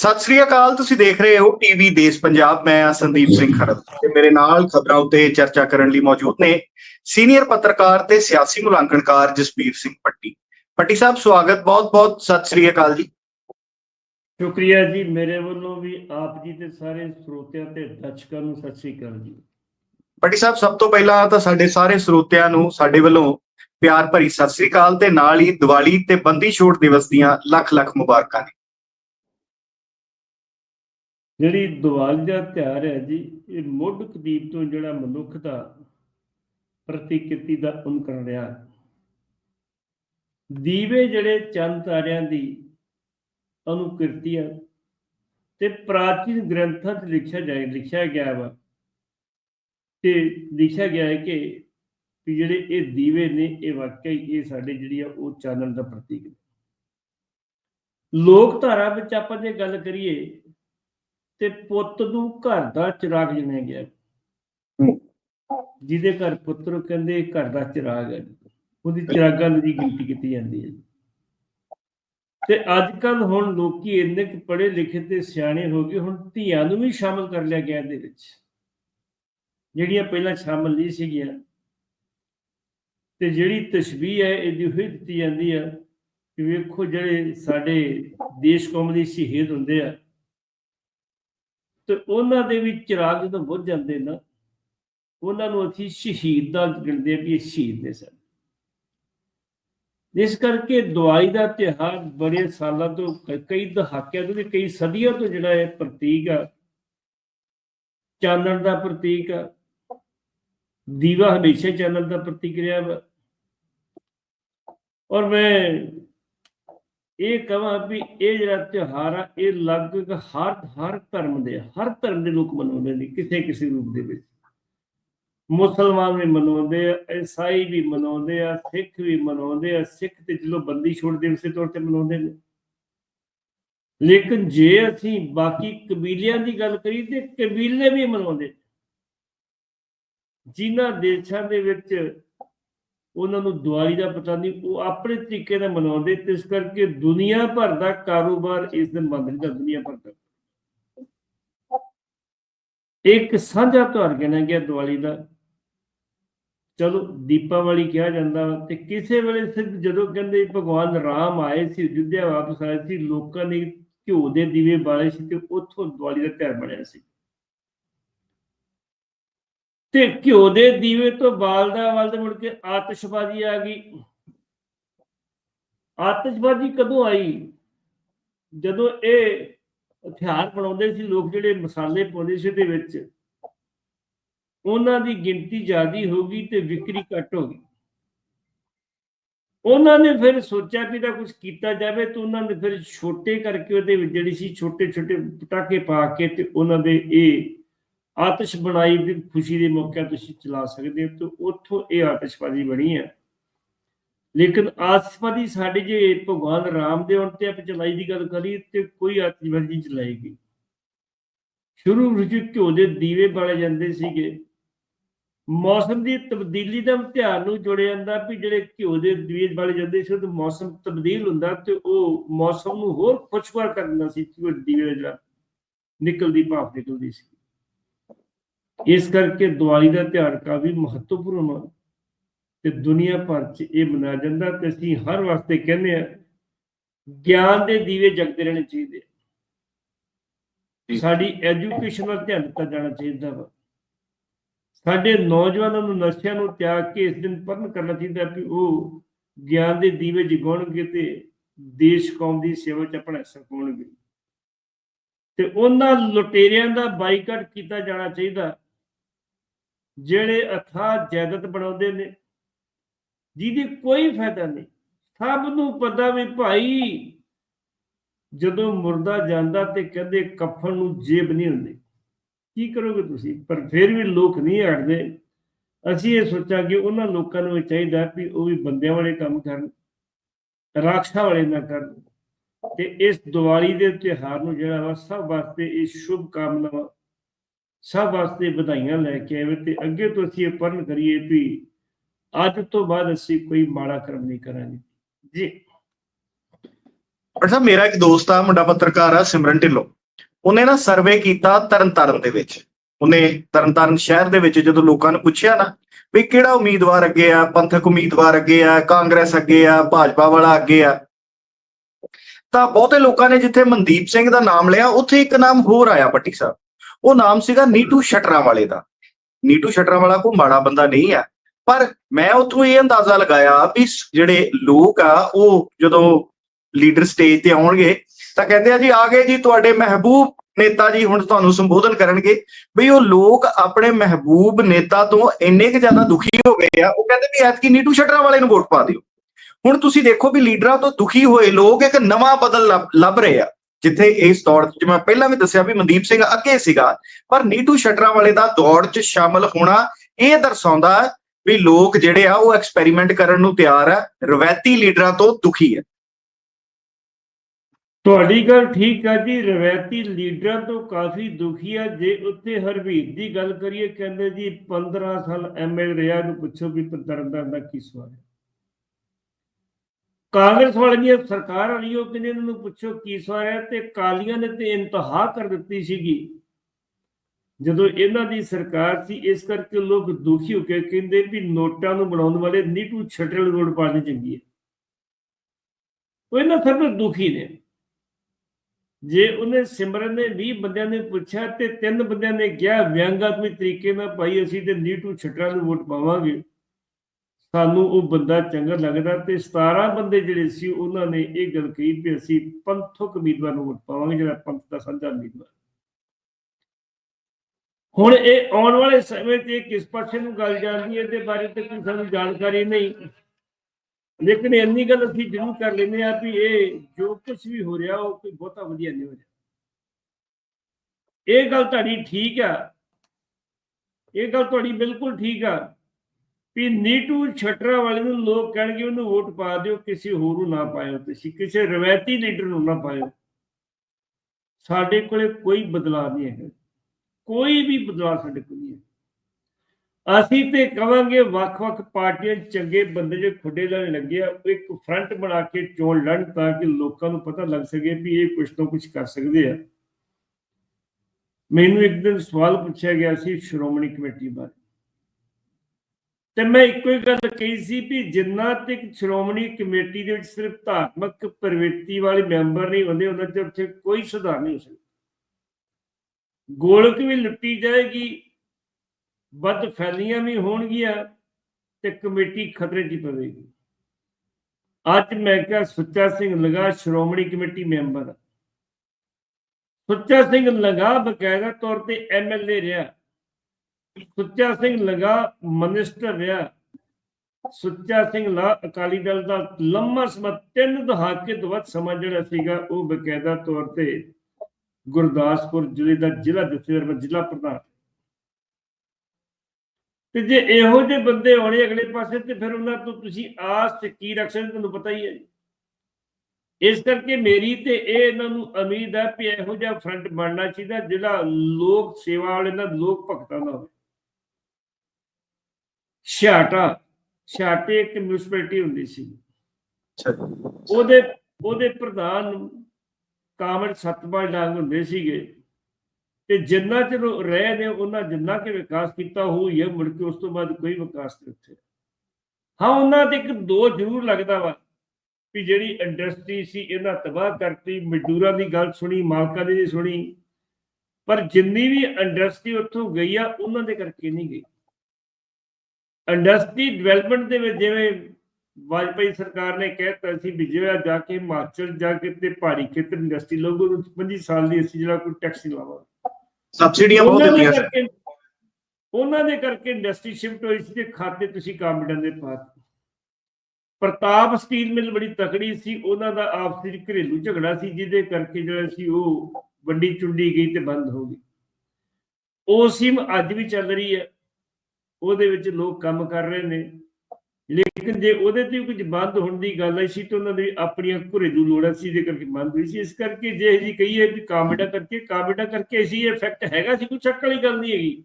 ਸਤਿ ਸ੍ਰੀ ਅਕਾਲ ਤੁਸੀਂ ਦੇਖ ਰਹੇ ਹੋ ਟੀਵੀ ਦੇਸ਼ ਪੰਜਾਬ ਮੈਂ ਹਾਂ ਸੰਦੀਪ ਸਿੰਘ ਖਰਬ ਤੇ ਮੇਰੇ ਨਾਲ ਖਬਰਾਂ ਉੱਤੇ ਚਰਚਾ ਕਰਨ ਲਈ ਮੌਜੂਦ ਨੇ ਸੀਨੀਅਰ ਪੱਤਰਕਾਰ ਤੇ ਸਿਆਸੀ ਮੁਲਾਂਕਣਕਾਰ ਜਸਬੀਰ ਸਿੰਘ ਪੱਟੀ। ਪੱਟੀ ਸਾਹਿਬ ਸਵਾਗਤ ਬਹੁਤ-ਬਹੁਤ ਸਤਿ ਸ੍ਰੀ ਅਕਾਲ ਜੀ। ਸ਼ੁਕਰੀਆ ਜੀ ਮੇਰੇ ਵੱਲੋਂ ਵੀ ਆਪ ਜੀ ਤੇ ਸਾਰੇ ਸਰੋਤਿਆਂ ਤੇ ਦਰਸ਼ਕਾਂ ਨੂੰ ਸਤਿ ਸ੍ਰੀ ਅਕਾਲ ਜੀ। ਪੱਟੀ ਸਾਹਿਬ ਸਭ ਤੋਂ ਪਹਿਲਾਂ ਤਾਂ ਸਾਡੇ ਸਾਰੇ ਸਰੋਤਿਆਂ ਨੂੰ ਸਾਡੇ ਵੱਲੋਂ ਪਿਆਰ ਭਰੀ ਸਤਿ ਸ੍ਰੀ ਅਕਾਲ ਤੇ ਨਾਲ ਹੀ ਦੀਵਾਲੀ ਤੇ ਬੰਦੀ ਛੋੜ ਦਿਵਸ ਦੀਆਂ ਲੱਖ-ਲੱਖ ਮੁਬਾਰਕਾਂ ਨੇ। ਜਿਹੜੀ ਦੀਵਾਲੀ ਦਾ ਤਿਉਹਾਰ ਹੈ ਜੀ, ਇਹ ਮੁੱਢ ਕਦੀਪ ਤੋਂ ਜਿਹੜਾ ਮਨੁੱਖ ਦਾ ਪ੍ਰਤੀਕਿਰਤੀ ਦਾ ਅਨੁਕਰਨ ਰਿਹਾ। ਦੀਵੇ ਜਿਹੜੇ ਚੰਦ ਤਾਰਿਆਂ ਦੀ ਅਨੁਕਿਰਤੀ ਹੈ ਤੇ ਪ੍ਰਾਚੀਨ ਗ੍ਰੰਥਾਂ 'ਚ ਲਿਖਿਆ ਜਾਏ, ਲਿਖਿਆ ਗਿਆ ਵਾ ਤੇ ਲਿਖਿਆ ਗਿਆ ਹੈ ਕਿ ਜਿਹੜੇ ਇਹ ਦੀਵੇ ਨੇ, ਇਹ ਵਾਕਈ ਇਹ ਸਾਡੇ ਜਿਹੜੀ ਆ ਉਹ ਚਾਨਣ ਦਾ ਪ੍ਰਤੀਕ ਨੇ। ਲੋਕ ਧਾਰਾ ਵਿੱਚ ਆਪਾਂ ਜੇ ਗੱਲ ਕਰੀਏ ਤੇ ਪੁੱਤ ਨੂੰ ਘਰ ਦਾ ਚਿਰਾਗ ਜਣਿਆ ਗਿਆ। ਜਿਹਦੇ ਘਰ ਪੁੱਤਰ ਕਹਿੰਦੇ ਘਰ ਦਾ ਚਿਰਾਗ ਹੈ। ਉਹਦੀ ਚਿਰਾਗਾਂ ਦੀ ਗਿਣਤੀ ਕੀਤੀ ਜਾਂਦੀ ਹੈ। ਤੇ ਅੱਜ ਕੱਲ ਹੁਣ ਲੋਕੀ ਇੰਨੇ ਕੁ ਪੜ੍ਹੇ ਲਿਖੇ ਤੇ ਸਿਆਣੇ ਹੋ ਗਏ ਹੁਣ ਧੀਆਂ ਨੂੰ ਵੀ ਸ਼ਾਮਲ ਕਰ ਲਿਆ ਗਿਆ ਇਹਦੇ ਵਿੱਚ। ਜਿਹੜੀਆਂ ਪਹਿਲਾਂ ਸ਼ਾਮਲ ਨਹੀਂ ਸੀਗੀਆਂ। ਤੇ ਜਿਹੜੀ ਤਸ਼ਬੀਹ ਹੈ ਇਹਦੀ ਹੋਈ ਦਿੱਤੀ ਜਾਂਦੀ ਆ ਕਿ ਵੇਖੋ ਜਿਹੜੇ ਸਾਡੇ ਦੇਸ਼ ਕੌਮ ਦੇ ਸ਼ਹੀਦ ਹੁੰਦੇ ਆ ਤੇ ਉਹਨਾਂ ਦੇ ਵੀ ਚਿਰਾਗ ਜਦੋਂ ਬੁੱਝ ਜਾਂਦੇ ਨਾ, ਉਹਨਾਂ ਨੂੰ ਅਸੀਂ ਸ਼ਹੀਦ ਦਾ ਗਿਣਦੇ ਵੀ ਸ਼ਹੀਦ ਨੇ ਸਨ ਇਸ ਕਰਕੇ ਦਿਵਾਲੀ ਦਾ ਤਿਉਹਾਰ ਬੜੇ ਸਾਲਾਂ ਤੋਂ ਕਈ ਦਹਾਕਿਆਂ ਤੋਂ ਕਈ ਸਦੀਆਂ ਤੋਂ ਜਿਹੜਾ ਇਹ ਪ੍ਰਤੀਕ ਆ, ਚਾਨਣ ਦਾ ਪ੍ਰਤੀਕ ਆ, ਦੀਵਾ ਹਮੇਸ਼ਾ ਚਾਨਣ ਦਾ ਪ੍ਰਤੀਕ ਰਿਹਾ ਵਾ। ਔਰ ਮੈਂ ਇਹ ਕਹਾਂ ਵੀ ਇਹ ਜਿਹੜਾ ਤਿਉਹਾਰ ਆ, ਇਹ ਲਗਭਗ ਹਰ ਹਰ ਧਰਮ ਦੇ, ਹਰ ਧਰਮ ਦੇ ਲੋਕ ਮਨਾਉਂਦੇ ਨੇ, ਕਿਸੇ ਕਿਸੇ ਰੂਪ ਦੇ ਵਿੱਚ। ਮੁਸਲਮਾਨ ਵੀ ਮਨਾਉਂਦੇ ਆ, ਈਸਾਈ ਵੀ ਮਨਾਉਂਦੇ ਆ, ਸਿੱਖ ਵੀ ਮਨਾਉਂਦੇ ਆ, ਸਿੱਖ ਤੇ ਚਲੋ ਬੰਦੀ ਛੋੜ ਦਿਵਸ ਦੇ ਤੌਰ ਤੇ ਮਨਾਉਂਦੇ ਨੇ। ਲੇਕਿਨ ਜੇ ਅਸੀਂ ਬਾਕੀ ਕਬੀਲਿਆਂ ਦੀ ਗੱਲ ਕਰੀਏ ਤੇ ਕਬੀਲੇ ਵੀ ਮਨਾਉਂਦੇ ਜਿਨ੍ਹਾਂ ਦੇਸ਼ਾਂ ਦੇ ਵਿੱਚ ਉਹਨਾਂ ਨੂੰ ਦੀਵਾਲੀ ਦਾ ਪਤਾ ਨਹੀਂ, ਉਹ ਆਪਣੇ ਤਰੀਕੇ ਨਾਲ ਮਨਾਉਂਦੇ ਤੇ ਇਸ ਕਰਕੇ ਦੁਨੀਆ ਭਰ ਦਾ ਕਾਰੋਬਾਰ ਇਸ ਦਿਨ ਬੰਦ ਨਹੀਂ ਦਾ ਦੁਨੀਆ ਭਰ ਦਾ। ਇੱਕ ਸਾਂਝਾ ਤਿਉਹਾਰ ਗਿਣਿਆ ਗਿਆ ਦੀਵਾਲੀ ਦਾ। ਚਲੋ, ਦੀਪਾਵਲੀ ਕਿਹਾ ਜਾਂਦਾ ਤੇ ਕਿਸੇ ਵੇਲੇ ਸਿਰਫ ਜਦੋਂ ਕਹਿੰਦੇ ਭਗਵਾਨ ਰਾਮ ਆਏ ਸੀ, ਅਯੁੱਧਿਆ ਵਾਪਸ ਆਏ ਸੀ, ਲੋਕਾਂ ਨੇ ਘਿਓ ਦੇ ਦੀਵੇ ਬਾਲੇ ਸੀ, ਤੇ ਉੱਥੋਂ ਦੀਵਾਲੀ ਦਾ ਤਿਉਹਾਰ ਬਣਿਆ ਸੀ। ਤੇ ਘਿਓ ਦੇ ਦੀਵੇ ਤੋਂ ਬਾਲਦਾ ਵੱਲ ਮੁੜ ਕੇ ਆਤਿਸ਼ਬਾਜ਼ੀ ਆ ਗਈ। ਆਤਿਸ਼ਬਾਜ਼ੀ ਕਦੋਂ ਆਈ? ਜਦੋਂ ਇਹ ਹਥਿਆਰ ਬਣਾਉਂਦੇ ਸੀ, ਲੋਕ ਜਿਹੜੇ ਮਸਾਲੇ ਪਾਉਂਦੇ ਸੀ ਦੇ ਵਿੱਚ, ਉਹਨਾਂ ਦੀ ਗਿਣਤੀ ਜ਼ਿਆਦੀ ਹੋ ਗਈ ਤੇ ਵਿਕਰੀ ਘੱਟ ਹੋ ਗਈ। ਉਹਨਾਂ ਨੇ ਫਿਰ ਸੋਚਿਆ ਵੀ ਤਾਂ ਕੁਝ ਕੀਤਾ ਜਾਵੇ ਤੇ ਉਹਨਾਂ ਨੇ ਫਿਰ ਛੋਟੇ ਕਰਕੇ ਉਹਦੇ ਵਿੱਚ ਜਿਹੜੀ ਸੀ ਛੋਟੇ ਛੋਟੇ ਪਟਾਕੇ ਪਾ ਕੇ ਤੇ ਉਹਨਾਂ ਦੇ ਇਹ ਆਤਿਸ਼ ਬਣਾਈ ਵੀ ਖੁਸ਼ੀ ਦੇ ਮੌਕੇ ਤੁਸੀਂ ਚਲਾ ਸਕਦੇ ਹੋ ਤੇ ਉੱਥੋਂ ਇਹ ਆਤਿਸ਼ਬਾਜ਼ੀ ਬਣੀ ਹੈ। ਲੇਕਿਨ ਆਤਿਸ਼ਬਾਜ਼ੀ ਸਾਡੇ ਜੇ ਭਗਵਾਨ ਰਾਮ ਦੇ ਆਉਣ ਤੇ ਆਪਾਂ ਚਲਾਈ ਦੀ ਗੱਲ ਕਰੀ ਤੇ ਕੋਈ ਆਤਿਸ਼ਬਾਜ਼ੀ ਚਲਾਈ ਗਈ। ਸ਼ੁਰੂ ਵਿੱਚ ਘਿਓ ਦੇ ਦੀਵੇ ਬਾਲੇ ਜਾਂਦੇ ਸੀਗੇ। ਮੌਸਮ ਦੀ ਤਬਦੀਲੀ ਦਾ ਧਿਆਨ ਨੂੰ ਜੋੜਿਆ ਜਾਂਦਾ ਵੀ ਜਿਹੜੇ ਘਿਓ ਦੇ ਦੀਵੇ ਬਾਲੇ ਜਾਂਦੇ ਸੀ ਉਹ ਮੌਸਮ ਤਬਦੀਲ ਹੁੰਦਾ ਤੇ ਉਹ ਮੌਸਮ ਨੂੰ ਹੋਰ ਖੁਸ਼ਗਵਾਰ ਕਰ ਸੀ ਕਿ ਉਹ ਦੀਵੇ ਜਿਹੜਾ ਨਿਕਲਦੀ ਭਾਫ ਨਿਕਲਦੀ ਸੀ। ਇਸ ਕਰਕੇ ਦੀਵਾਲੀ ਦਾ ਤਿਉਹਾਰ ਕਾਫੀ ਮਹੱਤਵਪੂਰਨ ਹੈ ਤੇ ਦੁਨੀਆ ਭਰ 'ਚ ਇਹ ਮਨਾਇਆ ਜਾਂਦਾ ਤੇ ਅਸੀਂ ਹਰ ਵਾਸਤੇ ਕਹਿੰਦੇ ਆ ਗਿਆਨ ਦੇ ਦੀਵੇ ਜਗਦੇ ਰਹਿਣੇ ਚਾਹੀਦੇ। ਸਾਡੀ ਐਜੂਕੇਸ਼ਨ ਵੱਲ ਧਿਆਨ ਦਿੱਤਾ ਜਾਣਾ ਚਾਹੀਦਾ ਵਾ। ਸਾਡੇ ਨੌਜਵਾਨਾਂ ਨੂੰ ਨਸ਼ਿਆਂ ਨੂੰ ਤਿਆਗ ਕੇ ਇਸ ਦਿਨ ਪਰਨ ਕਰਨਾ ਚਾਹੀਦਾ ਵੀ ਉਹ ਗਿਆਨ ਦੇ ਦੀਵੇ ਜਗਾਉਣਗੇ ਤੇ ਦੇਸ਼ ਕੌਮ ਦੀ ਸੇਵਾ 'ਚ ਆਪਣਾ ਹਿੱਸਾ ਪਾਉਣਗੇ। ਤੇ ਉਹਨਾਂ ਲੁਟੇਰਿਆਂ ਦਾ ਬਾਈਕਾਟ ਕੀਤਾ ਜਾਣਾ ਚਾਹੀਦਾ। ਜਿਹੜੇ ਅਥਾਹ ਜਾਇਦਾਦ ਬਣਾਉਂਦੇ ਨੇ, ਜਿਹਦੀ ਕੋਈ ਫਾਇਦਾ ਨਹੀਂ। ਸਭ ਨੂੰ ਪਤਾ ਵੀ ਭਾਈ ਜਦੋਂ ਮੁਰਦਾ ਜਾਂਦਾ ਤੇ ਕਹਿੰਦੇ ਕਫਨ ਨੂੰ ਜੇਬ ਨਹੀਂ ਹੁੰਦੀ। ਕੀ ਕਰੋਗੇ ਤੁਸੀਂ? ਪਰ ਫਿਰ ਵੀ ਲੋਕ ਨਹੀਂ ਹਟਦੇ। ਅਸੀਂ ਇਹ ਸੋਚਾਂਗੇ ਉਹਨਾਂ ਲੋਕਾਂ ਨੂੰ ਇਹ ਚਾਹੀਦਾ ਵੀ ਉਹ ਵੀ ਬੰਦਿਆਂ ਵਾਲੇ ਕੰਮ ਕਰਨ, ਰਾਖਸ਼ਾ ਵਾਲੇ ਨਾ ਕਰਨ। ਤੇ ਇਸ ਦੀਵਾਲੀ ਦੇ ਤਿਉਹਾਰ ਨੂੰ ਜਿਹੜਾ ਵਾ, ਸਭ ਵਾਸਤੇ ਇਹ ਸ਼ੁਭ ਕਾਮਨਾਵਾਂ ਸਭ ਵਾਸਤੇ ਵਧਾਈਆਂ ਲੈ ਕੇ ਆਵੇ ਤੇ ਅੱਗੇ ਤੋਂ ਅਸੀਂ ਇਹ ਪਰਨ ਕਰੀਏ ਵੀ ਅੱਜ ਤੋਂ ਬਾਅਦ ਅਸੀਂ ਕੋਈ ਮਾੜਾ ਕਰਮ ਨਹੀਂ ਕਰਾਂਗੇ। ਜੀ। ਪਰ ਮੇਰਾ ਇੱਕ ਦੋਸਤ ਆ, ਮੁੰਡਾ ਪੱਤਰਕਾਰ ਆ, ਸਿਮਰਨ ਢਿੱਲੋਂ। ਉਹਨੇ ਨਾ ਸਰਵੇ ਕੀਤਾ ਤਰਨਤਾਰਨ ਦੇ ਵਿੱਚ। ਉਹਨੇ ਤਰਨਤਾਰਨ ਸ਼ਹਿਰ ਦੇ ਵਿੱਚ ਜਦੋਂ ਲੋਕਾਂ ਨੂੰ ਪੁੱਛਿਆ ਨਾ ਵੀ ਕਿਹੜਾ ਉਮੀਦਵਾਰ ਅੱਗੇ ਆ, ਪੰਥਕ ਉਮੀਦਵਾਰ ਅੱਗੇ ਆ, ਕਾਂਗਰਸ ਅੱਗੇ ਆ, ਭਾਜਪਾ ਵਾਲਾ ਅੱਗੇ ਆ, ਤਾਂ ਬਹੁਤੇ ਲੋਕਾਂ ਨੇ ਜਿੱਥੇ ਮਨਦੀਪ ਸਿੰਘ ਦਾ ਨਾਮ ਲਿਆ, ਉੱਥੇ ਇੱਕ ਨਾਮ ਹੋਰ ਆਇਆ ਪੱਟੀ ਸਾਹਿਬ। ਉਹ ਨਾਮ ਸੀਗਾ ਨੀਟੂ ਸ਼ਟਰਾਂ ਵਾਲੇ ਦਾ। ਨੀਟੂ ਸ਼ਟਰਾਂ ਵਾਲਾ ਕੋਈ ਮਾੜਾ ਬੰਦਾ ਨਹੀਂ ਆ। ਪਰ ਮੈਂ ਉੱਥੋਂ ਇਹ ਅੰਦਾਜ਼ਾ ਲਗਾਇਆ ਵੀ ਜਿਹੜੇ ਲੋਕ ਆ, ਉਹ ਜਦੋਂ ਲੀਡਰ ਸਟੇਜ ਤੇ ਆਉਣਗੇ, ਤਾਂ ਕਹਿੰਦੇ ਆ ਜੀ, ਆ ਗਏ ਜੀ ਤੁਹਾਡੇ ਮਹਿਬੂਬ ਨੇਤਾ ਜੀ, ਹੁਣ ਤੁਹਾਨੂੰ ਸੰਬੋਧਨ ਕਰਨਗੇ। ਵੀ ਉਹ ਲੋਕ ਆਪਣੇ ਮਹਿਬੂਬ ਨੇਤਾ ਤੋਂ ਇੰਨੇ ਕੁ ਜ਼ਿਆਦਾ ਦੁਖੀ ਹੋ ਗਏ ਆ, ਉਹ ਕਹਿੰਦੇ ਵੀ ਐਤਕੀ ਨੀਟੂ ਸ਼ਟਰਾਂ ਵਾਲੇ ਨੂੰ ਵੋਟ ਪਾ ਦਿਓ। ਹੁਣ ਤੁਸੀਂ ਦੇਖੋ ਵੀ ਲੀਡਰਾਂ ਤੋਂ ਦੁਖੀ ਹੋਏ ਲੋਕ ਇੱਕ ਨਵਾਂ ਬਦਲ ਲੱਭ- ਲੱਭ ਰਹੇ ਆ। ਜਿੱਥੇ ਇਸ ਦੌੜ 'ਚ ਮੈਂ ਪਹਿਲਾਂ ਵੀ ਦੱਸਿਆ ਵੀ ਮਨਦੀਪ ਸਿੰਘ ਅੱਗੇ ਸੀਗਾ, ਪਰ ਨੀਟੂ ਸ਼ਟਰਾਂ ਵਾਲੇ ਦਾ ਦੌੜ 'ਚ ਸ਼ਾਮਲ ਹੋਣਾ ਇਹ ਦਰਸਾਉਂਦਾ ਵੀ ਲੋਕ ਜਿਹੜੇ ਆ ਉਹ ਐਕਸਪੈਰੀਮੈਂਟ ਕਰਨ ਨੂੰ ਤਿਆਰ ਆ, ਰਵਾਇਤੀ ਲੀਡਰਾਂ ਤੋਂ ਦੁਖੀ ਹੈ ਤੁਹਾਡੀ ਗੱਲ ਠੀਕ ਆ ਜੀ, ਰਵਾਇਤੀ ਲੀਡਰਾਂ ਤੋਂ ਕਾਫੀ ਦੁਖੀ ਆ। ਜੇ ਉੱਥੇ ਹਰਵੀਰ ਦੀ ਗੱਲ ਕਰੀਏ, ਕਹਿੰਦੇ ਜੀ 15 ਸਾਲ ਐਮਐਲ ਰਿਹਾ ਨੂੰ ਪੁੱਛੋ ਵੀ ਤਰਨਤਾਰਨ ਦਾ ਕੀ ਸਵਾਲ ਹੈ। ਕਾਂਗਰਸ ਵਾਲੀਆਂ ਸਰਕਾਰ ਵਾਲੀ, ਉਹ ਕਹਿੰਦੇ ਨੂੰ ਪੁੱਛੋ ਕੀ ਸਵਾਲ ਤੇ ਕਾਲੀਆਂ ਨੇ ਤੇ ਇੰਤਹਾ ਕਰ ਦਿੱਤੀ ਸੀਗੀ। ਜਦੋਂ ਇਹਨਾਂ ਦੀ ਸਰਕਾਰ ਸੀ, ਇਸ ਕਰਕੇ ਲੋਕ ਦੁਖੀ ਹੋ ਕੇ ਕਹਿੰਦੇ ਵੀ ਨੋਟਾਂ ਨੂੰ ਬਣਾਉਣ ਵਾਲੇ ਨੀਟੂ ਛਟਲ ਰੋਡ ਪਾਣੀ ਚੰਗੀ ਹੈ। ਉਹ ਇਹਨਾਂ ਸਭ ਤੋਂ ਦੁਖੀ ਨੇ। ਜੇ ਉਹਨੇ ਸਿਮਰਨ ਨੇ 20 ਬੰਦਿਆਂ ਨੇ ਪੁੱਛਿਆ ਤੇ ਤਿੰਨ ਬੰਦਿਆਂ ਨੇ ਕਿਹਾ, ਵਿਅੰਗਾਤਮਕ ਤਰੀਕੇ ਨਾਲ ਭਾਈ ਅਸੀਂ ਤੇ ਨੀਟੂ ਛਟਰਾਂ ਨੂੰ ਵੋਟ ਪਾਵਾਂਗੇ। ਸਾਨੂੰ ਉਹ ਬੰਦਾ ਚੰਗਾ ਲੱਗਦਾ ਤੇ 17 ਬੰਦੇ ਜਿਹੜੇ ਸੀ, ਉਹਨਾਂ ਨੇ ਇਹ ਗੱਲ ਕਹੀ ਵੀ ਅਸੀਂ ਪੰਥਕ ਉਮੀਦਵਾਰ ਨੂੰ ਵੋਟ ਪਾਵਾਂਗੇ, ਜਿਹੜਾ ਪੰਥ ਦਾ ਸਾਂਝਾ ਉਮੀਦਵਾਰ। ਹੁਣ ਇਹ ਆਉਣ ਵਾਲੇ ਸਮੇਂ ਤੇ ਕਿਸ ਪਾਸੇ ਨੂੰ ਗੱਲ ਜਾਂਦੀ ਹੈ, ਇਹਦੇ ਬਾਰੇ ਤੇ ਕੋਈ ਸਾਨੂੰ ਜਾਣਕਾਰੀ ਨਹੀਂ। ਲੇਕਿਨ ਇੰਨੀ ਗੱਲ ਅਸੀਂ ਜ਼ਰੂਰ ਕਰ ਲੈਂਦੇ ਆ ਵੀ ਇਹ ਜੋ ਕੁਝ ਵੀ ਹੋ ਰਿਹਾ, ਉਹ ਕੋਈ ਬਹੁਤਾ ਵਧੀਆ ਨਹੀਂ ਹੋ ਰਿਹਾ। ਇਹ ਗੱਲ ਤੁਹਾਡੀ ਠੀਕ ਆ। ਇਹ ਗੱਲ ਤੁਹਾਡੀ ਬਿਲਕੁਲ ਠੀਕ ਆ। ਵੀ ਨੀਟੂ ਛਟਰਾ ਵਾਲੇ ਨੂੰ ਲੋਕ ਕਹਿਣਗੇ ਉਹਨੂੰ ਵੋਟ ਪਾ ਦਿਓ, ਕਿਸੇ ਹੋਰ ਨੂੰ ਨਾ ਪਾਇਓ ਤੁਸੀਂ, ਕਿਸੇ ਰਵਾਇਤੀ ਲੀਡਰ ਨੂੰ ਨਾ ਪਾਇਓ। ਸਾਡੇ ਕੋਲੇ ਕੋਈ ਬਦਲਾਅ ਨਹੀਂ ਹੈ ਕੋਈ ਵੀ ਬਦਲਾਅ ਸਾਡੇ ਕੋਲ ਨਹੀਂ ਹੈ ਅਸੀਂ ਤੇ ਕਵਾਂਗੇ ਵੱਖ-ਵੱਖ ਪਾਰਟੀਆਂ ਚੰਗੇ ਬੰਦੇ ਜੇ ਖੁੱਡੇ ਲੈਣ ਲੱਗੇ ਆ, ਉਹ ਇੱਕ ਫਰੰਟ ਬਣਾ ਕੇ ਚੋਣ ਲੜਨ ਤਾਂ ਕਿ ਲੋਕਾਂ ਨੂੰ ਪਤਾ ਲੱਗ ਸਕੇ ਵੀ ਇਹ ਕੁਝ ਤੋਂ ਕੁਝ ਕਰ ਸਕਦੇ ਆ। ਮੈਨੂੰ ਇੱਕ ਦਿਨ ਸਵਾਲ ਪੁੱਛਿਆ ਗਿਆ ਸੀ ਸ਼੍ਰੋਮਣੀ ਕਮੇਟੀ ਬਾਰੇ। ਤੇ ਮੈਂ ਇੱਕੋ ਹੀ ਗੱਲ ਕਹੀ ਸੀ ਵੀ ਜਿੰਨਾ ਤੱਕ ਸ਼੍ਰੋਮਣੀ ਕਮੇਟੀ ਦੇ ਵਿੱਚ ਸਿਰਫ ਧਾਰਮਿਕ ਪ੍ਰਵਿਰਤੀ ਵਾਲੇ ਮੈਂਬਰ ਨਹੀਂ ਹੁੰਦੇ, ਉਹਨਾਂ ਚ ਉੱਥੇ ਕੋਈ ਸੁਧਾਰ ਨਹੀਂ ਹੋ ਸਕਦਾ। ਗੋਲਕ ਵੀ ਲੁੱਟੀ ਜਾਏਗੀ, ਵੱਧ ਫੈਲੀਆਂ ਵੀ ਹੋਣਗੀਆਂ ਤੇ ਕਮੇਟੀ ਖਤਰੇ 'ਚ ਪਵੇਗੀ। ਅੱਜ ਮੈਂ ਕਿਹਾ, ਸੁੱਚਾ ਸਿੰਘ ਲਗਾ ਸ਼੍ਰੋਮਣੀ ਕਮੇਟੀ ਮੈਂਬਰ ਸੁੱਚਾ ਸਿੰਘ ਲਗਾ ਬਕਾਇਦਾ ਤੌਰ ਤੇ ਐਮਐਲਏ ਰਿਹਾ। ਸੁੱਚਾ ਸਿੰਘ ਲੰਗਾ ਮਨਿਸਟਰ ਰਿਹਾ। ਸੁੱਚਾ ਸਿੰਘ ਲਾ ਅਕਾਲੀ ਦਲ ਦਾ ਲੰਮਾ ਸਮਾਂ, ਤਿੰਨ ਦਹਾਕੇ ਤੋਂ ਵੱਧ ਸਮਾਂ ਜਿਹੜਾ ਸੀਗਾ ਉਹ ਬਕਾਇਦਾ ਤੌਰ ਤੇ ਗੁਰਦਾਸਪੁਰ ਜ਼ਿਲ੍ਹੇ ਦਾ ਜ਼ਿਲ੍ਹਾ ਜਥੇਦਾਰ ਜ਼ਿਲ੍ਹਾ ਪ੍ਰਧਾਨ। ਤੇ ਜੇ ਇਹੋ ਜਿਹੇ ਬੰਦੇ ਹੋਣੇ ਅਗਲੇ ਪਾਸੇ ਤੇ ਫਿਰ ਉਹਨਾਂ ਤੋਂ ਤੁਸੀਂ ਆਸ ਤੇ ਕੀ ਰੱਖ ਸਕਦੇ ਤੁਹਾਨੂੰ ਪਤਾ ਹੀ ਹੈ ਇਸ ਕਰਕੇ ਮੇਰੀ ਤੇ ਇਹ ਇਹਨਾਂ ਨੂੰ ਉਮੀਦ ਹੈ ਕਿ ਇਹੋ ਜਿਹਾ ਫਰੰਟ ਬਣਨਾ ਚਾਹੀਦਾ, ਜਿਹੜਾ ਲੋਕ ਸੇਵਾ ਵਾਲੇ ਨਾਲ ਲੋਕ ਭਗਤਾਂ ਦਾ ਹੋਵੇ। ਛਾਟਾ ਛਾਟੇ ਇੱਕ ਮਿਊਨਿਸਪੈਲਿਟੀ ਹੁੰਦੀ ਸੀ। ਉਹਦੇ ਉਹਦੇ ਪ੍ਰਧਾਨ ਕਾਮਰ ਸਤਪਾਲ ਡਾਂਗ ਹੁੰਦੇ ਸੀਗੇ। ਤੇ ਜਿੰਨਾ ਚਿਰ ਰਹੇ ਨੇ ਉਹਨਾਂ ਜਿੰਨਾ ਕਿ ਵਿਕਾਸ ਕੀਤਾ ਹੀ ਹੈ ਮੁੜ ਕੇ ਉਸ ਤੋਂ ਬਾਅਦ ਕੋਈ ਵਿਕਾਸ ਨਹੀਂ ਉੱਥੇ। ਹਾਂ ਉਹਨਾਂ ਤੇ ਇੱਕ ਦੋ ਜ਼ਰੂਰ ਲੱਗਦਾ ਵਾ ਵੀ ਜਿਹੜੀ ਇੰਡਸਟਰੀ ਸੀ ਇਹਨਾਂ ਤਬਾਹ ਕਰਤੀ ਮਜ਼ਦੂਰਾਂ ਦੀ ਗੱਲ ਸੁਣੀ ਮਾਲਕਾਂ ਦੀ ਨਹੀਂ ਸੁਣੀ। ਪਰ ਜਿੰਨੀ ਵੀ ਇੰਡਸਟਰੀ ਉੱਥੋਂ ਗਈ ਆ ਉਹਨਾਂ ਦੇ ਕਰਕੇ ਨਹੀਂ ਗਈ। ਇੰਡਸਟਰੀ ਡਿਵੈਲਪਮੈਂਟ ਦੇ ਵਿੱਚ ਜਿਵੇਂ ਵਾਜਪਾਈ ਸਰਕਾਰ ਨੇ ਕਹਿਤਾ ਸੀ ਵੀ ਜਿਹੜਾ ਜਾ ਕੇ ਹਿਮਾਚਲ ਜਾ ਕੇ ਤੇ ਪਹਾੜੀ ਖੇਤਰ ਇੰਡਸਟਰੀ ਲੋਗੋ ਨੂੰ 25 ਸਾਲ ਦੀ ਅਸੀਂ ਜਿਹੜਾ ਕੋਈ ਟੈਕਸ ਨਹੀਂ ਲਾਵਾਂਗੇ। ਸਬਸਿਡੀਆਂ ਬਹੁਤ ਦਿੱਤੀਆਂ ਸੀ ਉਹਨਾਂ ਦੇ ਕਰਕੇ ਇੰਡਸਟਰੀ ਸ਼ਿਫਟ ਹੋਈ ਸੀ ਤੇ ਖਾਤੇ ਤੁਸੀਂ ਕਾਮਿਡਨ ਦੇ ਪਾ ਦਿੱਤੇ। ਪ੍ਰਤਾਪ ਸਟੀਲ ਮਿਲ ਬੜੀ ਤਕੜੀ ਸੀ ਉਹਨਾਂ ਦਾ ਆਪਸੀ ਘਰੇਲੂ ਝਗੜਾ ਸੀ ਜਿਹਦੇ ਕਰਕੇ ਜਿਹੜਾ ਸੀ ਉਹ ਵੱਡੀ ਚੁੰਡੀ ਗਈ ਤੇ ਬੰਦ ਹੋ ਗਈ। ਉਹ ਸਿਮ ਅੱਜ ਵੀ ਚੱਲ ਰਹੀ ਹੈ। ਉਹਦੇ ਵਿੱਚ ਲੋਕ ਕੰਮ ਕਰ ਰਹੇ ਨੇ। ਲੇਕਿਨ ਜੇ ਉਹਦੇ ਤੇ ਕੁਝ ਬੰਦ ਹੋਣ ਦੀ ਗੱਲ ਆਈ ਸੀ ਤਾਂ ਉਹਨਾਂ ਦੀ ਆਪਣੀਆਂ ਘਰੇਲੂ ਲੋੜਾਂ ਸੀ ਜਿਹਦੇ ਕਰਕੇ ਬੰਦ ਹੋਈ ਸੀ। ਇਸ ਕਰਕੇ ਜੇ ਜੀ ਕਹੀਏ ਵੀ ਕਾਮੇਡਾ ਕਰਕੇ ਕਾਮੇਡਾ ਕਰਕੇ ਸੀ ਇਫੈਕਟ ਹੈਗਾ ਸੀ, ਕੋਈ ਸ਼ੱਕ ਵਾਲੀ ਗੱਲ ਨਹੀਂ ਹੈਗੀ।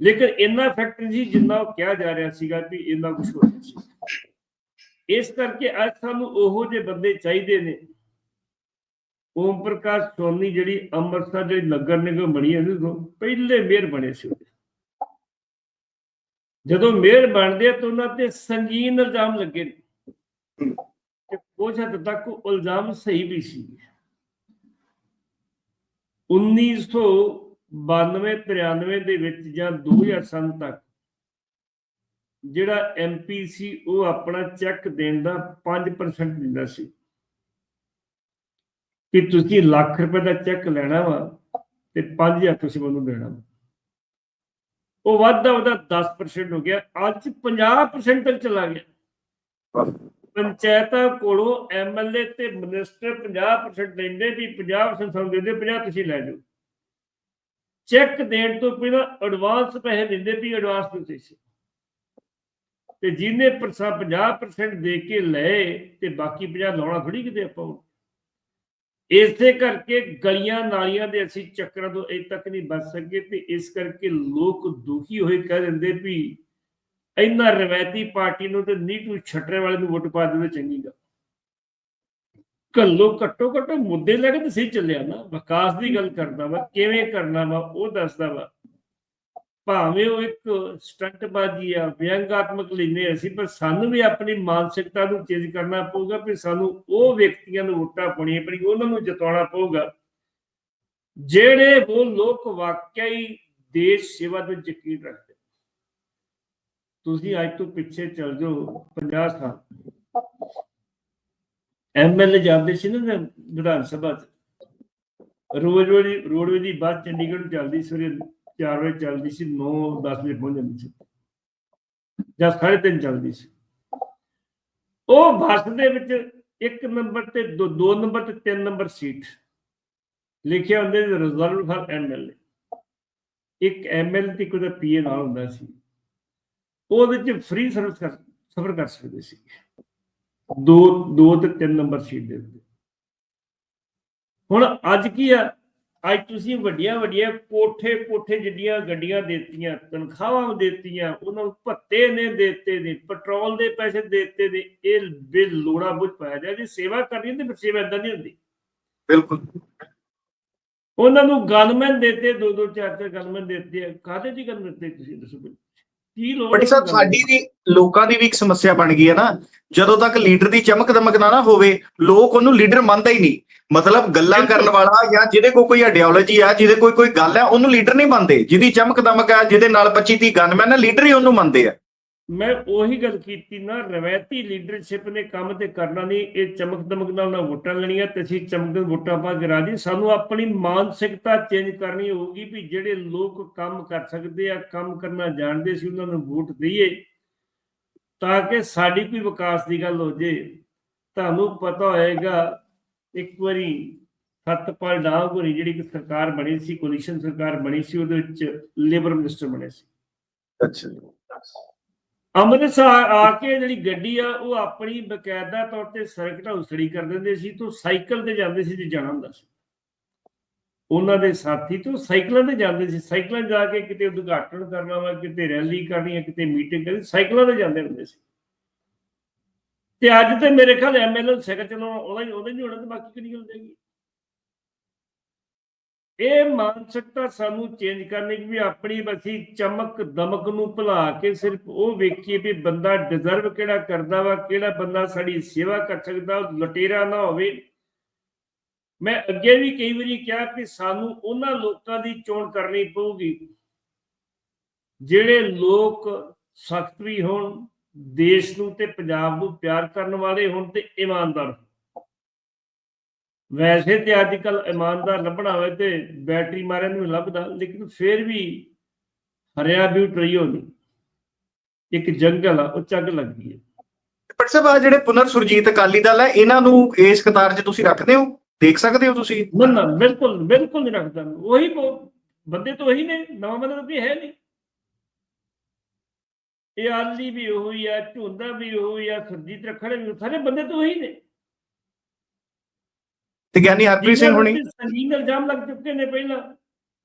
ਲੇਕਿਨ ਇੰਨਾ ਇਫੈਕਟ ਨਹੀਂ ਸੀ ਜਿੰਨਾ ਉਹ ਕਿਹਾ ਜਾ ਰਿਹਾ ਸੀਗਾ ਵੀ ਇੰਨਾ ਕੁਝ ਹੋ ਰਿਹਾ ਸੀ। ਇਸ ਕਰਕੇ ਅੱਜ ਸਾਨੂੰ ਉਹੋ ਜਿਹੇ ਬੰਦੇ ਚਾਹੀਦੇ ਨੇ। ਓਮ ਪ੍ਰਕਾਸ਼ ਸੋਨੀ ਜਿਹੜੀ ਅੰਮ੍ਰਿਤਸਰ ਜਿਹੜੀ ਨਗਰ ਨਿਗਮ ਬਣੀ ਉਹਦੇ ਤੋਂ ਪਹਿਲੇ ਮੇਅਰ ਬਣੇ ਸੀ ਜਦੋਂ ਮੇਅਰ ਬਣਦੇ ਆ ਤਾਂ ਉਹਨਾਂ ਤੇ ਸੰਗੀਨ ਇਲਜ਼ਾਮ ਲੱਗੇ। ਤੇ ਕੁਝ ਹੱਦ ਤੱਕ ਇਲਜ਼ਾਮ ਸਹੀ ਵੀ ਸੀ। 1992 93 ਦੇ ਵਿੱਚ ਜਾਂ 2000 ਸਾਲ ਤੱਕ ਜਿਹੜਾ ਐਮਪੀ ਸੀ ਉਹ ਆਪਣਾ ਚੈੱਕ ਦੇਣ ਦਾ 5% ਦਿੰਦਾ ਸੀ। ਕਿ ਤੁਸੀਂ ਲੱਖ ਰੁਪਏ ਦਾ ਚੈੱਕ ਲੈਣਾ ਵਾ ਤੇ 5000 ਤੁਸੀਂ ਮੈਨੂੰ ਦੇਣਾ ਵਾ। ਉਹ ਵੱਧਦਾ ਉਹਦਾ 10% ਹੋ ਗਿਆ। ਅੱਜ 50% ਤੱਕ ਚਲਾ ਗਿਆ। ਪੰਚਾਇਤਾਂ ਕੋਲੋਂ ਐਮਐਲਏ ਤੇ ਮਿਨਿਸਟਰ 50% ਲੈਂਦੇ ਵੀ 50% ਸਾਨੂੰ ਦਿੰਦੇ 50 ਤੁਸੀਂ ਲੈ ਜਾਓ। ਚੈੱਕ ਦੇਣ ਤੋਂ ਪਹਿਲਾਂ ਐਡਵਾਂਸ ਪੈਸੇ ਦਿੰਦੇ ਵੀ ਐਡਵਾਂਸ ਤੁਸੀਂ। ਤੇ ਜਿਹਨੇ ਪਰਸਾ 50% ਦੇ ਕੇ ਲਏ ਤੇ ਬਾਕੀ 50 ਲਾਉਣਾ ਥੋੜੀ ਕਿਤੇ ਆਪਾਂ ਹੁਣ। ਇਸੇ ਕਰਕੇ ਗਲੀਆਂ ਨਾਲੀਆਂ ਦੇ ਅਸੀਂ ਚੱਕਰਾਂ ਤੋਂ ਅਜੇ ਤੱਕ ਨਹੀਂ ਬਚ ਸਕੇ ਤੇ ਇਸ ਕਰਕੇ ਲੋਕ ਦੁਖੀ ਹੋਏ ਕਹਿ ਦਿੰਦੇ ਵੀ ਇੰਨਾ ਰਵਾਇਤੀ ਪਾਰਟੀ ਨੂੰ ਤੇ ਨੀਟੂ ਛੱਟਰੇ ਵਾਲੇ ਨੂੰ ਵੋਟ ਪਾ ਦੇਣਾ ਚੰਗੀ ਗੱਲ। ਕੱਲੋ ਘੱਟੋ ਘੱਟੋ ਮੁੱਦੇ ਲੈ ਕੇ ਤਾਂ ਸਹੀ ਚੱਲਿਆ ਨਾ। ਵਿਕਾਸ ਦੀ ਗੱਲ ਕਰਦਾ ਵਾ, ਕਿਵੇਂ ਕਰਨਾ ਵਾ, ਉਹ ਦੱਸਦਾ ਵਾ। ਭਾਵੇਂ ਉਹ ਇੱਕ ਸਟੰਟਬਾਜ਼ੀ ਆ, ਵਿਅੰਗਾਤਮਕ ਲੈਨੇ ਅਸੀਂ, ਪਰ ਸਾਨੂੰ ਵੀ ਆਪਣੀ ਮਾਨਸਿਕਤਾ ਨੂੰ ਚੇਂਜ ਕਰਨਾ ਪਊਗਾ ਵੀ ਸਾਨੂੰ ਉਹ ਵਿਅਕਤੀਆਂ ਨੂੰ ਵੋਟਾਂ ਪਾਉਣੀਆਂ ਪਣੀ ਉਹਨਾਂ ਨੂੰ ਜਿਤਾਉਣਾ ਪਊਗਾ। ਜਿਹੜੇ ਉਹ ਲੋਕ ਵਾਕਿਆ ਦੇਸ਼ ਸੇਵਾ ਦੇ ਯਕੀਨ ਰੱਖਦੇ ਤੁਸੀਂ ਅੱਜ ਤੋਂ ਪਿੱਛੇ ਚੱਲ ਜਾਓ 50 ਸਾਲ। ਐਮਐਲਏ ਜਾਂਦੇ ਸੀ ਨਾ ਵਿਧਾਨ ਸਭਾ ਚ। ਰੋਜ਼ ਰੋਜ਼ ਰੋਡਵੇਜ਼ ਦੀ ਬੱਸ ਚੰਡੀਗੜ੍ਹ ਨੂੰ ਚੱਲਦੀ ਸਵੇਰੇ 4 ਵਜੇ ਚੱਲਦੀ ਸੀ 9 10 ਵਜੇ ਪਹੁੰਚ ਜਾਂਦੀ ਸੀ। ਜਾਂ 3:30 ਚੱਲਦੀ ਸੀ। ਉਹ ਬੱਸ ਦੇ ਵਿੱਚ ਇੱਕ ਨੰਬਰ ਤੇ ਦੋ ਦੋ ਨੰਬਰ ਤੇ ਤਿੰਨ ਨੰਬਰ ਸੀਟ ਲਿਖਿਆ ਹੁੰਦੇ ਰਿਜ਼ਰਵ ਫਾਰ ਐਮਐਲਏ ਇੱਕ ਐਮਐਲਏ ਤੇ ਕੋਈ ਪੀਏ ਨਾਲ ਹੁੰਦਾ ਸੀ। ਉਹਦੇ ਚ ਫ੍ਰੀ ਸਰਵਿਸ ਕਰ, ਸਫਰ ਕਰ ਸਕਦੇ ਸੀ। ਦੋ ਦੋ ਤੇ ਤਿੰਨ ਨੰਬਰ ਸੀਟ ਦੇ ਉੱਤੇ। ਹੁਣ ਅੱਜ ਕੀ ਆ? ਅੱਜ ਤੁਸੀਂ ਵੱਡੀਆਂ ਵੱਡੀਆਂ ਕੋਠੇ ਕੋਠੇ ਜਿੱਡੀਆਂ ਗੱਡੀਆਂ ਦਿੱਤੀਆਂ ਤਨਖਾਹਾਂ ਦਿੱਤੀਆਂ ਉਹਨਾਂ ਨੂੰ ਭੱਤੇ ਨੇ ਦਿੱਤੇ ਨੇ ਪੈਟਰੋਲ ਦੇ ਪੈਸੇ ਦਿੱਤੇ ਨੇ ਇਹ ਬਿਲ ਲੋੜਾ ਬੁੱਝ ਪਾਇਆ ਜਾ ਜੀ ਸੇਵਾ ਕਰਨੀ ਤੇ ਸੇਵਾ ਏਦਾਂ ਨਹੀਂ ਹੁੰਦੀ। ਬਿਲਕੁਲ। ਉਹਨਾਂ ਨੂੰ ਗਨਮੈਨ ਦਿੱਤੇ ਦੋ ਦੋ ਚਾਰ ਚਾਰ ਗਨਮੈਨ ਦਿੱਤੇ ਕਾਹਦੇ ਦੀ ਗੱਲ ਦਿੱਤੇ ਤੁਸੀਂ ਦੱਸੋ? ਕੀ ਲੋੜ ਬਟ ਸਾਹਿਬ ਸਾਡੀ ਵੀ ਲੋਕਾਂ ਦੀ ਵੀ ਇੱਕ ਸਮੱਸਿਆ ਬਣ ਗਈ ਹੈ ਨਾ। ਜਦੋਂ ਤੱਕ ਲੀਡਰ ਦੀ ਚਮਕ ਦਮਕ ਨਾ ਨਾ ਹੋਵੇ ਲੋਕ ਉਹਨੂੰ ਲੀਡਰ ਮੰਨਦੇ ਹੀ ਨਹੀਂ। ਮਤਲਬ ਗੱਲਾਂ। ਕਰਨ ਵਾਲਾ ਜਾਂ ਜਿਹਦੇ ਕੋਲ ਕੋਈ ਆਈਡੀਓਲੋਜੀ ਆ ਜਿਹਦੇ ਕੋਈ ਕੋਈ ਗੱਲ ਹੈ ਉਹਨੂੰ ਲੀਡਰ ਨਹੀਂ ਮੰਨਦੇ। ਜਿਹਦੀ ਚਮਕ ਦਮਕ ਆ ਜਿਹਦੇ ਨਾਲ 25 30 ਗਨਮੈਨ ਆ ਲੀਡਰ ਹੀ ਉਹਨੂੰ ਮੰਨਦੇ ਆ। ਮੈਂ ਉਹੀ ਗੱਲ ਕੀਤੀ ਨਾ, ਰਵਾਇਤੀ ਲੀਡਰਸ਼ਿਪ ਨੇ ਕੰਮ ਤੇ ਕਰਨਾ ਨਹੀਂ, ਇਹ ਚਮਕ ਦਮਕ ਨਾਲ ਨਾ ਵੋਟਾਂ ਲੈਣੀਆਂ ਤੇ ਅਸੀਂ ਚਮਕ ਵੋਟਾਂ ਪਾ ਕੇ ਰਾਜੀ। ਸਾਨੂੰ ਆਪਣੀ ਮਾਨਸਿਕਤਾ ਚੇਂਜ ਕਰਨੀ ਹੋਊਗੀ ਵੀ ਜਿਹੜੇ ਲੋਕ ਕੰਮ ਕਰ ਸਕਦੇ ਆ, ਕੰਮ ਕਰਨਾ ਜਾਣਦੇ ਸੀ, ਉਹਨਾਂ ਨੂੰ ਵੋਟ ਦਈਏ, ਤਾਂ ਕਿ ਸਾਡੀ ਕੋਈ ਵਿਕਾਸ ਦੀ ਗੱਲ ਹੋ ਜੇ। ਤੁਹਾਨੂੰ ਪਤਾ ਹੋਏਗਾ, ਇੱਕ ਵਾਰੀ ਸਤਪਾਲ ਡਾਂਗ ਜਿਹੜੀ ਕਿ ਸਰਕਾਰ ਬਣੀ ਸੀ ਕੋਲੀਸ਼ਨ ਸਰਕਾਰ ਬਣੀ ਸੀ, ਉਹਦੇ ਵਿੱਚ ਲੇਬਰ ਮਿਨਿਸਟਰ ਬਣੇ ਸੀ। ਅੱਛਾ ਅੰਮ੍ਰਿਤਸਰ ਆ ਕੇ ਜਿਹੜੀ ਗੱਡੀ ਆ, ਉਹ ਆਪਣੀ ਬਕਾਇਦਾ ਤੌਰ ਤੇ ਸਰਕਟ ਹਾਊਸ ਕਰ ਦਿੰਦੇ ਸੀ ਤੋਂ ਸਾਈਕਲ ਤੇ ਜਾਂਦੇ ਸੀ ਜੇ ਜਾਣਾ ਹੁੰਦਾ ਸੀ। ਉਹਨਾਂ ਦੇ ਸਾਥੀ ਤੋਂ ਸਾਈਕਲਾਂ ਤੇ ਜਾਂਦੇ ਸੀ। ਸਾਈਕਲਾਂ 'ਤੇ ਜਾ ਕੇ ਕਿਤੇ ਉਦਘਾਟਨ ਕਰਨਾ ਵਾ, ਕਿਤੇ ਰੈਲੀ ਕਰਨੀ ਹੈ ਕਿਤੇ ਮੀਟਿੰਗ ਕਰਨੀ, ਸਾਈਕਲਾਂ ਤੇ ਜਾਂਦੇ ਹੁੰਦੇ ਸੀ। ਤੇ ਅੱਜ ਤੇ ਮੇਰੇ ਖਿਆਲ ਐਮਐਲਏ ਸਾਈਕਲ ਚਲਾਉਣਾ ਉਹਦਾ ਹੀ ਉਹਦਾ ਹੀ ਹੋਣਾ ਤੇ ਬਾਕੀ ਕਿਹੜੀ ਗੱਲ ਜਾਏਗੀ ਇਹ ਮਾਨਸਿਕਤਾ ਸਾਨੂੰ ਚੇਂਜ ਕਰਨੀ ਕਿ ਵੀ ਆਪਣੀ ਬਸੀ ਚਮਕ, ਦਮਕ ਨੂੰ ਭੁਲਾ ਕੇ ਸਿਰਫ ਉਹ ਵੇਖੀਏ ਵੀ ਬੰਦਾ ਡਿਜ਼ਰਵ ਕਿਹੜਾ ਕਰਦਾ ਵਾ, ਕਿਹੜਾ ਬੰਦਾ ਸਾਡੀ ਸੇਵਾ ਕਰ ਸਕਦਾ ਲਟੇਰਾ ਨਾ ਹੋਵੇ। ਮੈਂ ਅੱਗੇ ਵੀ ਕਈ ਵਾਰੀ ਕਿਹਾ ਕਿ ਸਾਨੂੰ ਉਹਨਾਂ ਲੋਕਾਂ ਦੀ ਚੋਣ ਕਰਨੀ ਪਊਗੀ, ਜਿਹੜੇ ਲੋਕ ਸਖਤ ਵੀ ਹੋਣ, ਦੇਸ਼ ਨੂੰ ਤੇ ਪੰਜਾਬ ਨੂੰ ਪਿਆਰ ਕਰਨ ਵਾਲੇ ਹੋਣ ਤੇ ਇਮਾਨਦਾਰ ਹੋਣ। ਵੈਸੇ ਤੇ ਅੱਜ ਕੱਲ ਇਮਾਨਦਾਰ ਲੱਭਣਾ ਹੋਵੇ ਤੇ ਬੈਟਰੀ ਮਾਰਿਆ ਨੂੰ ਲੱਭਦਾ ਲੇਕਿਨ ਫਿਰ ਵੀ ਹਰਿਆ ਵੀ ਟਰੀਓ ਨਹੀਂ ਇੱਕ ਜੰਗਲ ਆ ਉਹ ਚੱਗ ਲੱਗਦੀ ਹੈ। ਬਟ ਸਾਹਿਬ ਆ ਜਿਹੜੇ ਪੁਨਰ ਸੁਰਜੀਤ ਅਕਾਲੀ ਦਲ ਹੈ ਇਹਨਾਂ ਨੂੰ ਇਸ ਕਤਾਰ 'ਚ ਤੁਸੀਂ ਰੱਖਦੇ ਹੋ? ਦੇਖ ਸਕਦੇ ਹੋ ਤੁਸੀਂ? ਨਾ ਨਾ ਬਿਲਕੁਲ ਬਿਲਕੁਲ ਨਹੀਂ ਰੱਖਦਾ। ਉਹੀ ਬੰਦੇ ਤਾਂ ਉਹੀ ਨੇ ਨਵਾਂ ਬੰਦਾ ਤਾਂ ਹੈ ਨਹੀਂ। ਇਹ ਆਲੀ ਵੀ ਉਹੀ ਆ ਝੁੰਦਾ ਵੀ ਉਹੀ ਆ ਸਰਜੀਤ ਰੱਖੜੇ ਵੀ ਸਾਰੇ ਬੰਦੇ ਤਾਂ ਉਹੀ ਨੇ। ਤੇ ਗਿਆਨੀ ਹਰਪ੍ਰੀਤ ਸਿੰਘ ਹੁਣੀ? ਸੰਗੀਨ ਇਲਜ਼ਾਮ ਲੱਗ ਚੁੱਕੇ ਨੇ ਪਹਿਲਾਂ।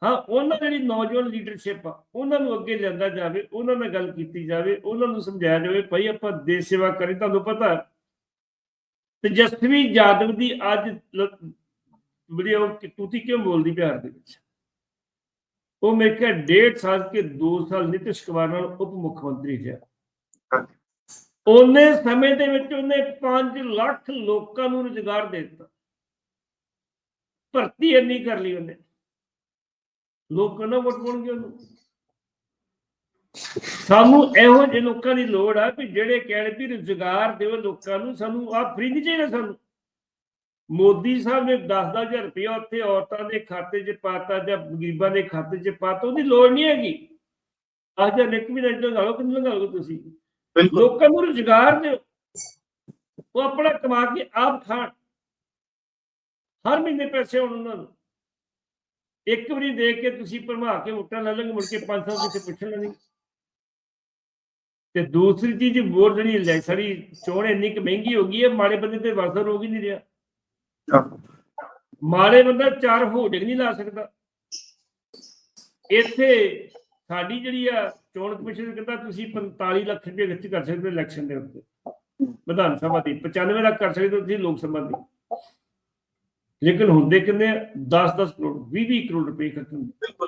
ਹਾਂ ਉਹਨਾਂ ਜਿਹੜੀ ਨੌਜਵਾਨ ਲੀਡਰਸ਼ਿਪ ਆ ਉਹਨਾਂ ਨੂੰ ਅੱਗੇ ਲਿਆਂਦਾ ਜਾਵੇ ਉਹਨਾਂ ਨਾਲ ਗੱਲ ਕੀਤੀ ਜਾਵੇ ਉਹਨਾਂ ਨੂੰ ਸਮਝਾਇਆ ਜਾਵੇ ਭਾਈ ਆਪਾਂ ਦੇਸ਼ ਸੇਵਾ ਕਰੀ ਤੁਹਾਨੂੰ ਪਤਾ। ਤੇਜਸਵੀ ਯਾਦਵ ਦੀ ਅੱਜ ਕਿ ਤੂਤੀ ਕਿਉਂ ਬੋਲਦੀ ਬਿਹਾਰ ਦੇ ਵਿੱਚ? ਉਹ ਮੇਰੇ ਕਿਹਾ ਡੇਢ ਸਾਲ ਕੇ 2 ਸਾਲ ਨਿਤਿਸ਼ ਕੁਮਾਰ ਨਾਲ ਉਪ ਮੁੱਖ ਮੰਤਰੀ ਰਿਹਾ ਉਹਨੇ ਸਮੇਂ ਦੇ ਵਿੱਚ ਉਹਨੇ 5 ਲੱਖ ਲੋਕਾਂ ਨੂੰ ਰੁਜ਼ਗਾਰ ਦੇ ਦਿੱਤਾ। ਭਰਤੀ ਇੰਨੀ ਕਰ ਲਈ ਉਹਨੇ। ਲੋਕਾਂ ਨਾ ਵੋਟ ਪਾਉਣਗੇ ਉਹਨੂੰ ਸਾਨੂੰ ਇਹੋ ਜਿਹੇ ਲੋਕਾਂ ਦੀ ਲੋੜ ਆ ਵੀ ਜਿਹੜੇ ਕਹਿਣ ਵੀ ਰੁਜ਼ਗਾਰ ਦਿਓ ਲੋਕਾਂ ਨੂੰ ਸਾਨੂੰ ਆ ਫ੍ਰੀ ਨਹੀਂ ਚਾਹੀਦਾ ਸਾਨੂੰ। ਮੋਦੀ ਸਾਹਿਬ ਨੇ 10-10000 ਰੁਪਇਆ ਉੱਥੇ ਔਰਤਾਂ ਦੇ ਖਾਤੇ 'ਚ ਪਾਤਾ ਜਾਂ ਗਰੀਬਾਂ ਦੇ ਖਾਤੇ 'ਚ ਪਾਤਾ ਉਹਦੀ ਲੋੜ ਨਹੀਂ ਹੈਗੀ। ਅੱਜ ਇੱਕ ਵੀ ਰੈਂਟ ਲਗਾਓ ਕਿ ਲਗਾਓ ਤੁਸੀਂ? ਲੋਕਾਂ ਨੂੰ ਰੁਜ਼ਗਾਰ ਦਿਓ। ਉਹ ਆਪਣਾ ਕਮਾ ਕੇ ਆਪ ਖਾਣ। ਹਰ ਮਹੀਨੇ ਪੈਸੇ ਆਉਣ ਉਹਨਾਂ ਨੂੰ। ਇੱਕ ਵਾਰੀ ਦੇ ਕੇ ਤੁਸੀਂ ਭਰਮਾ ਕੇ ਵੋਟਾਂ ਲੈ ਲਓਗੇ ਮੁੜ ਕੇ 500 ਕਿਸੇ ਪੁੱਛਣਾ ਨਹੀਂ। ਤੇ ਦੂਸਰੀ ਚੀਜ਼ ਵੋਟ ਜਿਹੜੀ ਲੈ ਸਾਡੀ ਚੋਣ ਇੰਨੀ ਕਿ ਮਹਿੰਗੀ ਹੋ ਗਈ ਹੈ ਮਾੜੇ ਬੰਦੇ ਤੇ ਵਸਦਾ ਰੋਗ ਹੀ ਨਹੀਂ ਰਿਹਾ। ਮਾੜੇ ਬੰਦਾ ਚਾਰ ਹੋਟਲ ਨਹੀਂ ਲਾ ਸਕਦਾ। ਇੱਥੇ ਸਾਡੀ ਜਿਹੜੀ ਆ ਚੋਣ ਕਮਿਸ਼ਨ ਕਹਿੰਦਾ ਤੁਸੀਂ 45 ਲੱਖ ਰੁਪਏ ਖਰਚ ਕਰ ਸਕਦੇ ਹੋ ਇਲੈਕਸ਼ਨ ਦੇ ਉੱਤੇ। ਵਿਧਾਨ ਸਭਾ ਦੀ 95 ਲੱਖ ਕਰ ਸਕਦੇ ਹੋ ਤੁਸੀਂ ਲੋਕ ਸਭਾ ਦੀ। ਲੇਕਿਨ ਹੁੰਦੇ ਕਿੰਨੇ 10-10 ਕਰੋੜ 20-20 ਕਰੋੜ ਰੁਪਏ ਖਰਚ ਹੁੰਦੇ ਬਿਲਕੁਲ।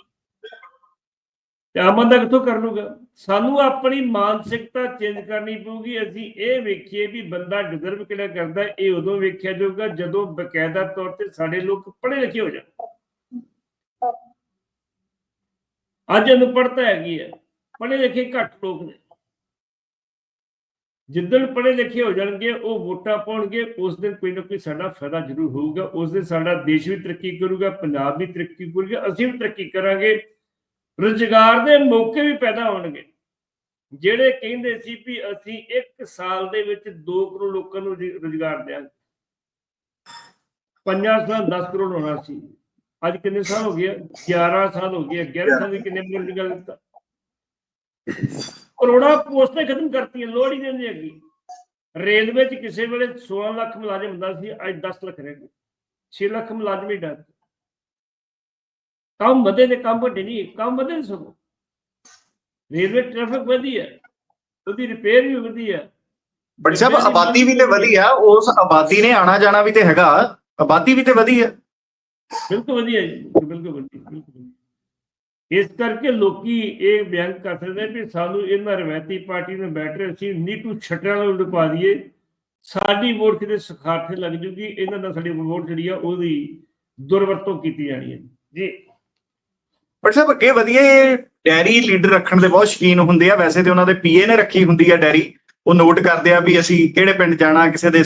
ਤੇ ਆਮ ਬੰਦਾ ਕਿੱਥੋਂ ਕਰ ਲੂਗਾ ਸਾਨੂੰ ਆਪਣੀ ਮਾਨਸਿਕਤਾ ਚੇਂਜ ਕਰਨੀ ਪਊਗੀ। ਅਸੀਂ ਇਹ ਵੇਖੀਏ ਵੀ ਬੰਦਾ ਡਿਜ਼ਰਵ ਕਿਹੜਾ ਕਰਦਾ ਇਹ ਉਦੋਂ ਵੇਖਿਆ ਜਾਊਗਾ ਜਦੋਂ ਬਕਾਇਦਾ ਤੌਰ ਤੇ ਸਾਡੇ ਲੋਕ ਪੜ੍ਹੇ ਲਿਖੇ ਹੋ ਜਾਣ। ਅੱਜ ਅਨਪੜ੍ਹਤਾ ਹੈਗੀ ਹੈ। ਪੜ੍ਹੇ ਲਿਖੇ ਘੱਟ ਲੋਕ ਨੇ। ਜਿੱਦਣ ਪੜੇ ਲਿਖੇ ਹੋ ਜਾਣਗੇ, ਉਹ ਵੋਟਾਂ ਪਾਉਣਗੇ, ਉਸ ਦਿਨ ਕੋਈ ਨਾ ਕੋਈ ਸਾਡਾ ਫਾਇਦਾ ਜ਼ਰੂਰ ਹੋਊਗਾ, ਉਸ ਦਿਨ ਸਾਡਾ ਦੇਸ਼ ਵੀ ਤਰੱਕੀ ਕਰੂਗਾ, ਪੰਜਾਬ ਵੀ ਤਰੱਕੀ ਕਰੂਗਾ, ਅਸੀਂ ਵੀ ਤਰੱਕੀ ਕਰਾਂਗੇ, ਰੁਜ਼ਗਾਰ ਦੇ ਮੌਕੇ ਵੀ ਪੈਦਾ ਹੋਣਗੇ। ਜਿਹੜੇ ਕਹਿੰਦੇ ਸੀ ਵੀ ਅਸੀਂ ਇੱਕ ਸਾਲ ਦੇ ਵਿੱਚ 2 ਕਰੋੜ ਲੋਕਾਂ ਨੂੰ ਰੁਜ਼ਗਾਰ ਦਿਆਂਗੇ। ਪੰਜਾਂ ਸਾਲ 10 ਕਰੋੜ ਹੋਣਾ ਸੀ। ਅੱਜ ਕਿੰਨੇ ਸਾਲ ਹੋ ਗਏ? 11 ਸਾਲ ਹੋ ਗਏ 11 ਸਾਲ ਵਿੱਚ ਕਿੰਨੇ ਬੰਦੇ ਨੂੰ ਰੁਜ਼ਗਾਰ ਦਿੱਤਾ ਕਰੋੜਾਂ ਪੋਸਟਾਂ ਖਤਮ ਕਰਤੀਆਂ ਲੋੜ ਹੀ ਨਹੀਂ ਹੈਗੀ। ਰੇਲਵੇ 'ਚ ਕਿਸੇ ਵੇਲੇ 16 ਲੱਖ ਮੁਲਾਜ਼ਮ ਹੁੰਦਾ ਸੀ ਅੱਜ 10 ਲੱਖ ਰਹਿ ਗਏ। 6 ਲੱਖ ਮੁਲਾਜ਼ਮ ਹੀ ਡਰ ਕੰਮ ਵਧੇ ਤੇ ਕੰਮ ਵੱਡੇ ਨਹੀਂ ਕੰਮ ਵਧੇ ਨੇ ਸਗੋਂ। ਰੇਲਵੇ ਟ੍ਰੈਫਿਕ ਵਧੀ ਹੈ ਉਹਦੀ ਰਿਪੇਅਰ ਵੀ ਵਧੀ ਹੈ। ਬਟ ਸਾਹਿਬ ਆਬਾਦੀ ਵੀ ਤੇ ਵਧੀ ਆ ਉਸ ਆਬਾਦੀ ਨੇ ਆਣਾ ਜਾਣਾ ਵੀ ਤੇ ਹੈਗਾ ਆਬਾਦੀ ਵੀ ਤੇ ਵਧੀ ਆ ਬਿਲਕੁਲ ਵਧੀਆ ਜੀ ਬਿਲਕੁਲ ਵਧੀਆ ਬਿਲਕੁਲ। ਇਸ ਕਰਕੇ ਲੋਕੀ ਇਹ ਬਿਆਨ ਕਰ ਸਕਦੇ ਵੀ ਸਾਨੂੰ ਇਹਨਾਂ ਰਵਾਇਤੀ ਪਾਰਟੀ ਨੂੰ ਬੈਟਰ ਅਸੀਂ ਨੀਟੂ ਛੱਟਾਂ ਨਾਲ ਲੁਕਾ ਦਈਏ। ਸਾਡੀ ਵੋਟ ਕਿਤੇ ਸਖਾਠੇ ਲੱਗ ਜੂਗੀ, ਇਹਨਾਂ ਦਾ ਸਾਡੀ ਵੋਟ ਜਿਹੜੀ ਆ ਉਹਦੀ ਦੁਰਵਰਤੋਂ ਕੀਤੀ ਜਾਣੀ ਹੈ। ਜੀ। ਬਟ ਸਾਹਿਬ ਅੱਗੇ ਵਧੀਆ ਡੈਰੀ ਲੀਡਰ ਰੱਖਣ ਦੇ ਬਹੁਤ ਸ਼ੌਕੀਨ ਹੁੰਦੇ ਆ। ਵੈਸੇ ਤੇ ਉਹਨਾਂ ਦੇ ਪੀਏ ਨੇ ਰੱਖੀ ਹੁੰਦੀ ਆ ਡੈਰੀ। ਉਹ ਨੋਟ ਕਰਦੇ ਆ ਵੀ ਅਸੀਂ ਕਿਹੜੇ ਪਿੰਡ ਜਾਣਾ, ਕਿਸੇ ਦੇ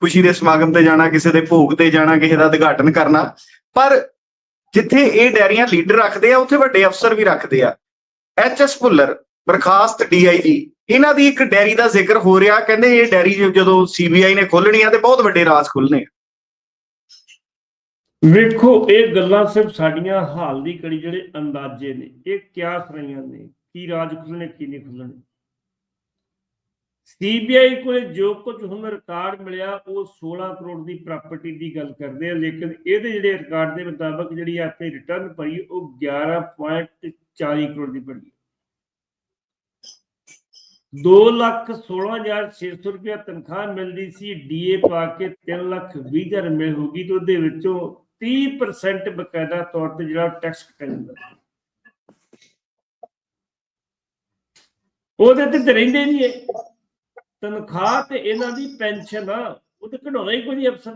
ਖੁਸ਼ੀ ਦੇ ਸਮਾਗਮ ਤੇ ਜਾਣਾ, ਕਿਸੇ ਦੇ ਭੋਗ ਤੇ ਜਾਣਾ, ਕਿਸੇ ਦਾ ਉਦਘਾਟਨ ਕਰਨਾ। ਪਰ ਜਿੱਥੇ ਇਹ ਡੈਰੀਆਂ ਲੀਡਰ ਰੱਖਦੇ ਆ, ਉੱਥੇ ਵੱਡੇ ਅਫਸਰ ਵੀ ਰੱਖਦੇ ਆ। ਐਚ ਐਸ ਭੁੱਲਰ, ਬਰਖਾਸਤ ਡੀਆਈਜੀ ਇਹਨਾਂ ਦੀ ਇੱਕ ਡੈਰੀ ਦਾ ਜ਼ਿਕਰ ਹੋ ਰਿਹਾ, ਕਹਿੰਦੇ ਇਹ ਡੈਰੀ ਜਦੋਂ ਸੀਬੀਆਈ ਨੇ ਖੋਲਣੀ ਆ, ਤੇ ਬਹੁਤ ਵੱਡੇ ਰਾਜ਼ ਖੁੱਲਣੇ ਆ। ਵੇਖੋ, ਇਹ ਗੱਲਾਂ ਸਿਰਫ ਸਾਡੀਆਂ ਹਾਲ ਦੀ ਕੜੀ ਜਿਹੜੇ ਅੰਦਾਜ਼ੇ ਨੇ, ਇਹ ਕਿਆ ਰਹੀਆਂ ਨੇ, ਕੀ ਰਾਜ ਖੁੱਲਣੇ ਕੀ ਨਹੀਂ ਖੁੱਲਣੇ ਸੀਬੀਆਈ ਕੋਲੇ ਜੋ ਕੁਝ ਹੁਣ ਰਿਕਾਰਡ ਮਿਲਿਆ, ਉਹ 16 ਕਰੋੜ ਦੀ ਪ੍ਰਾਪਰਟੀ ਦੀ ਗੱਲ ਕਰਦੇ ਆ, ਲੇਕਿਨ ਇਹਦੇ ਜਿਹੜੇ ਰਿਕਾਰਡ ਦੇ ਮੁਤਾਬਕ ਜਿਹੜੀ ਆਪਣੀ ਰਿਟਰਨ ਪਈ ਉਹ 11.40 ਕਰੋੜ ਦੀ ਪਈ ਦੋ ਲੱਖ 16600 ਰੁਪਇਆ ਤਨਖਾਹ ਮਿਲਦੀ ਸੀ ਡੀਏ ਪਾ ਕੇ 3 ਲੱਖ 20 ਹਜ਼ਾਰ ਮਿਲ ਹੋਗੀ ਤੇ ਉਹਦੇ ਵਿੱਚੋਂ 30% ਬਕਾਇਦਾ ਤੌਰ ਤੇ ਜਿਹੜਾ ਟੈਕਸ ਕੱਟਿਆ ਜਾਂਦਾ ਉਹਦੇ ਤੇ ਰਹਿੰਦੇ ਨਹੀਂ ਹੈ ਤਨਖਾਹ ਤੇ ਇਹਨਾਂ ਦੀ ਪੈਨਸ਼ਨ ਆ ਉਹ ਤੇ ਕਢਾਉਣਾ ਹੀ ਕੋਈ ਅਫਸਰ।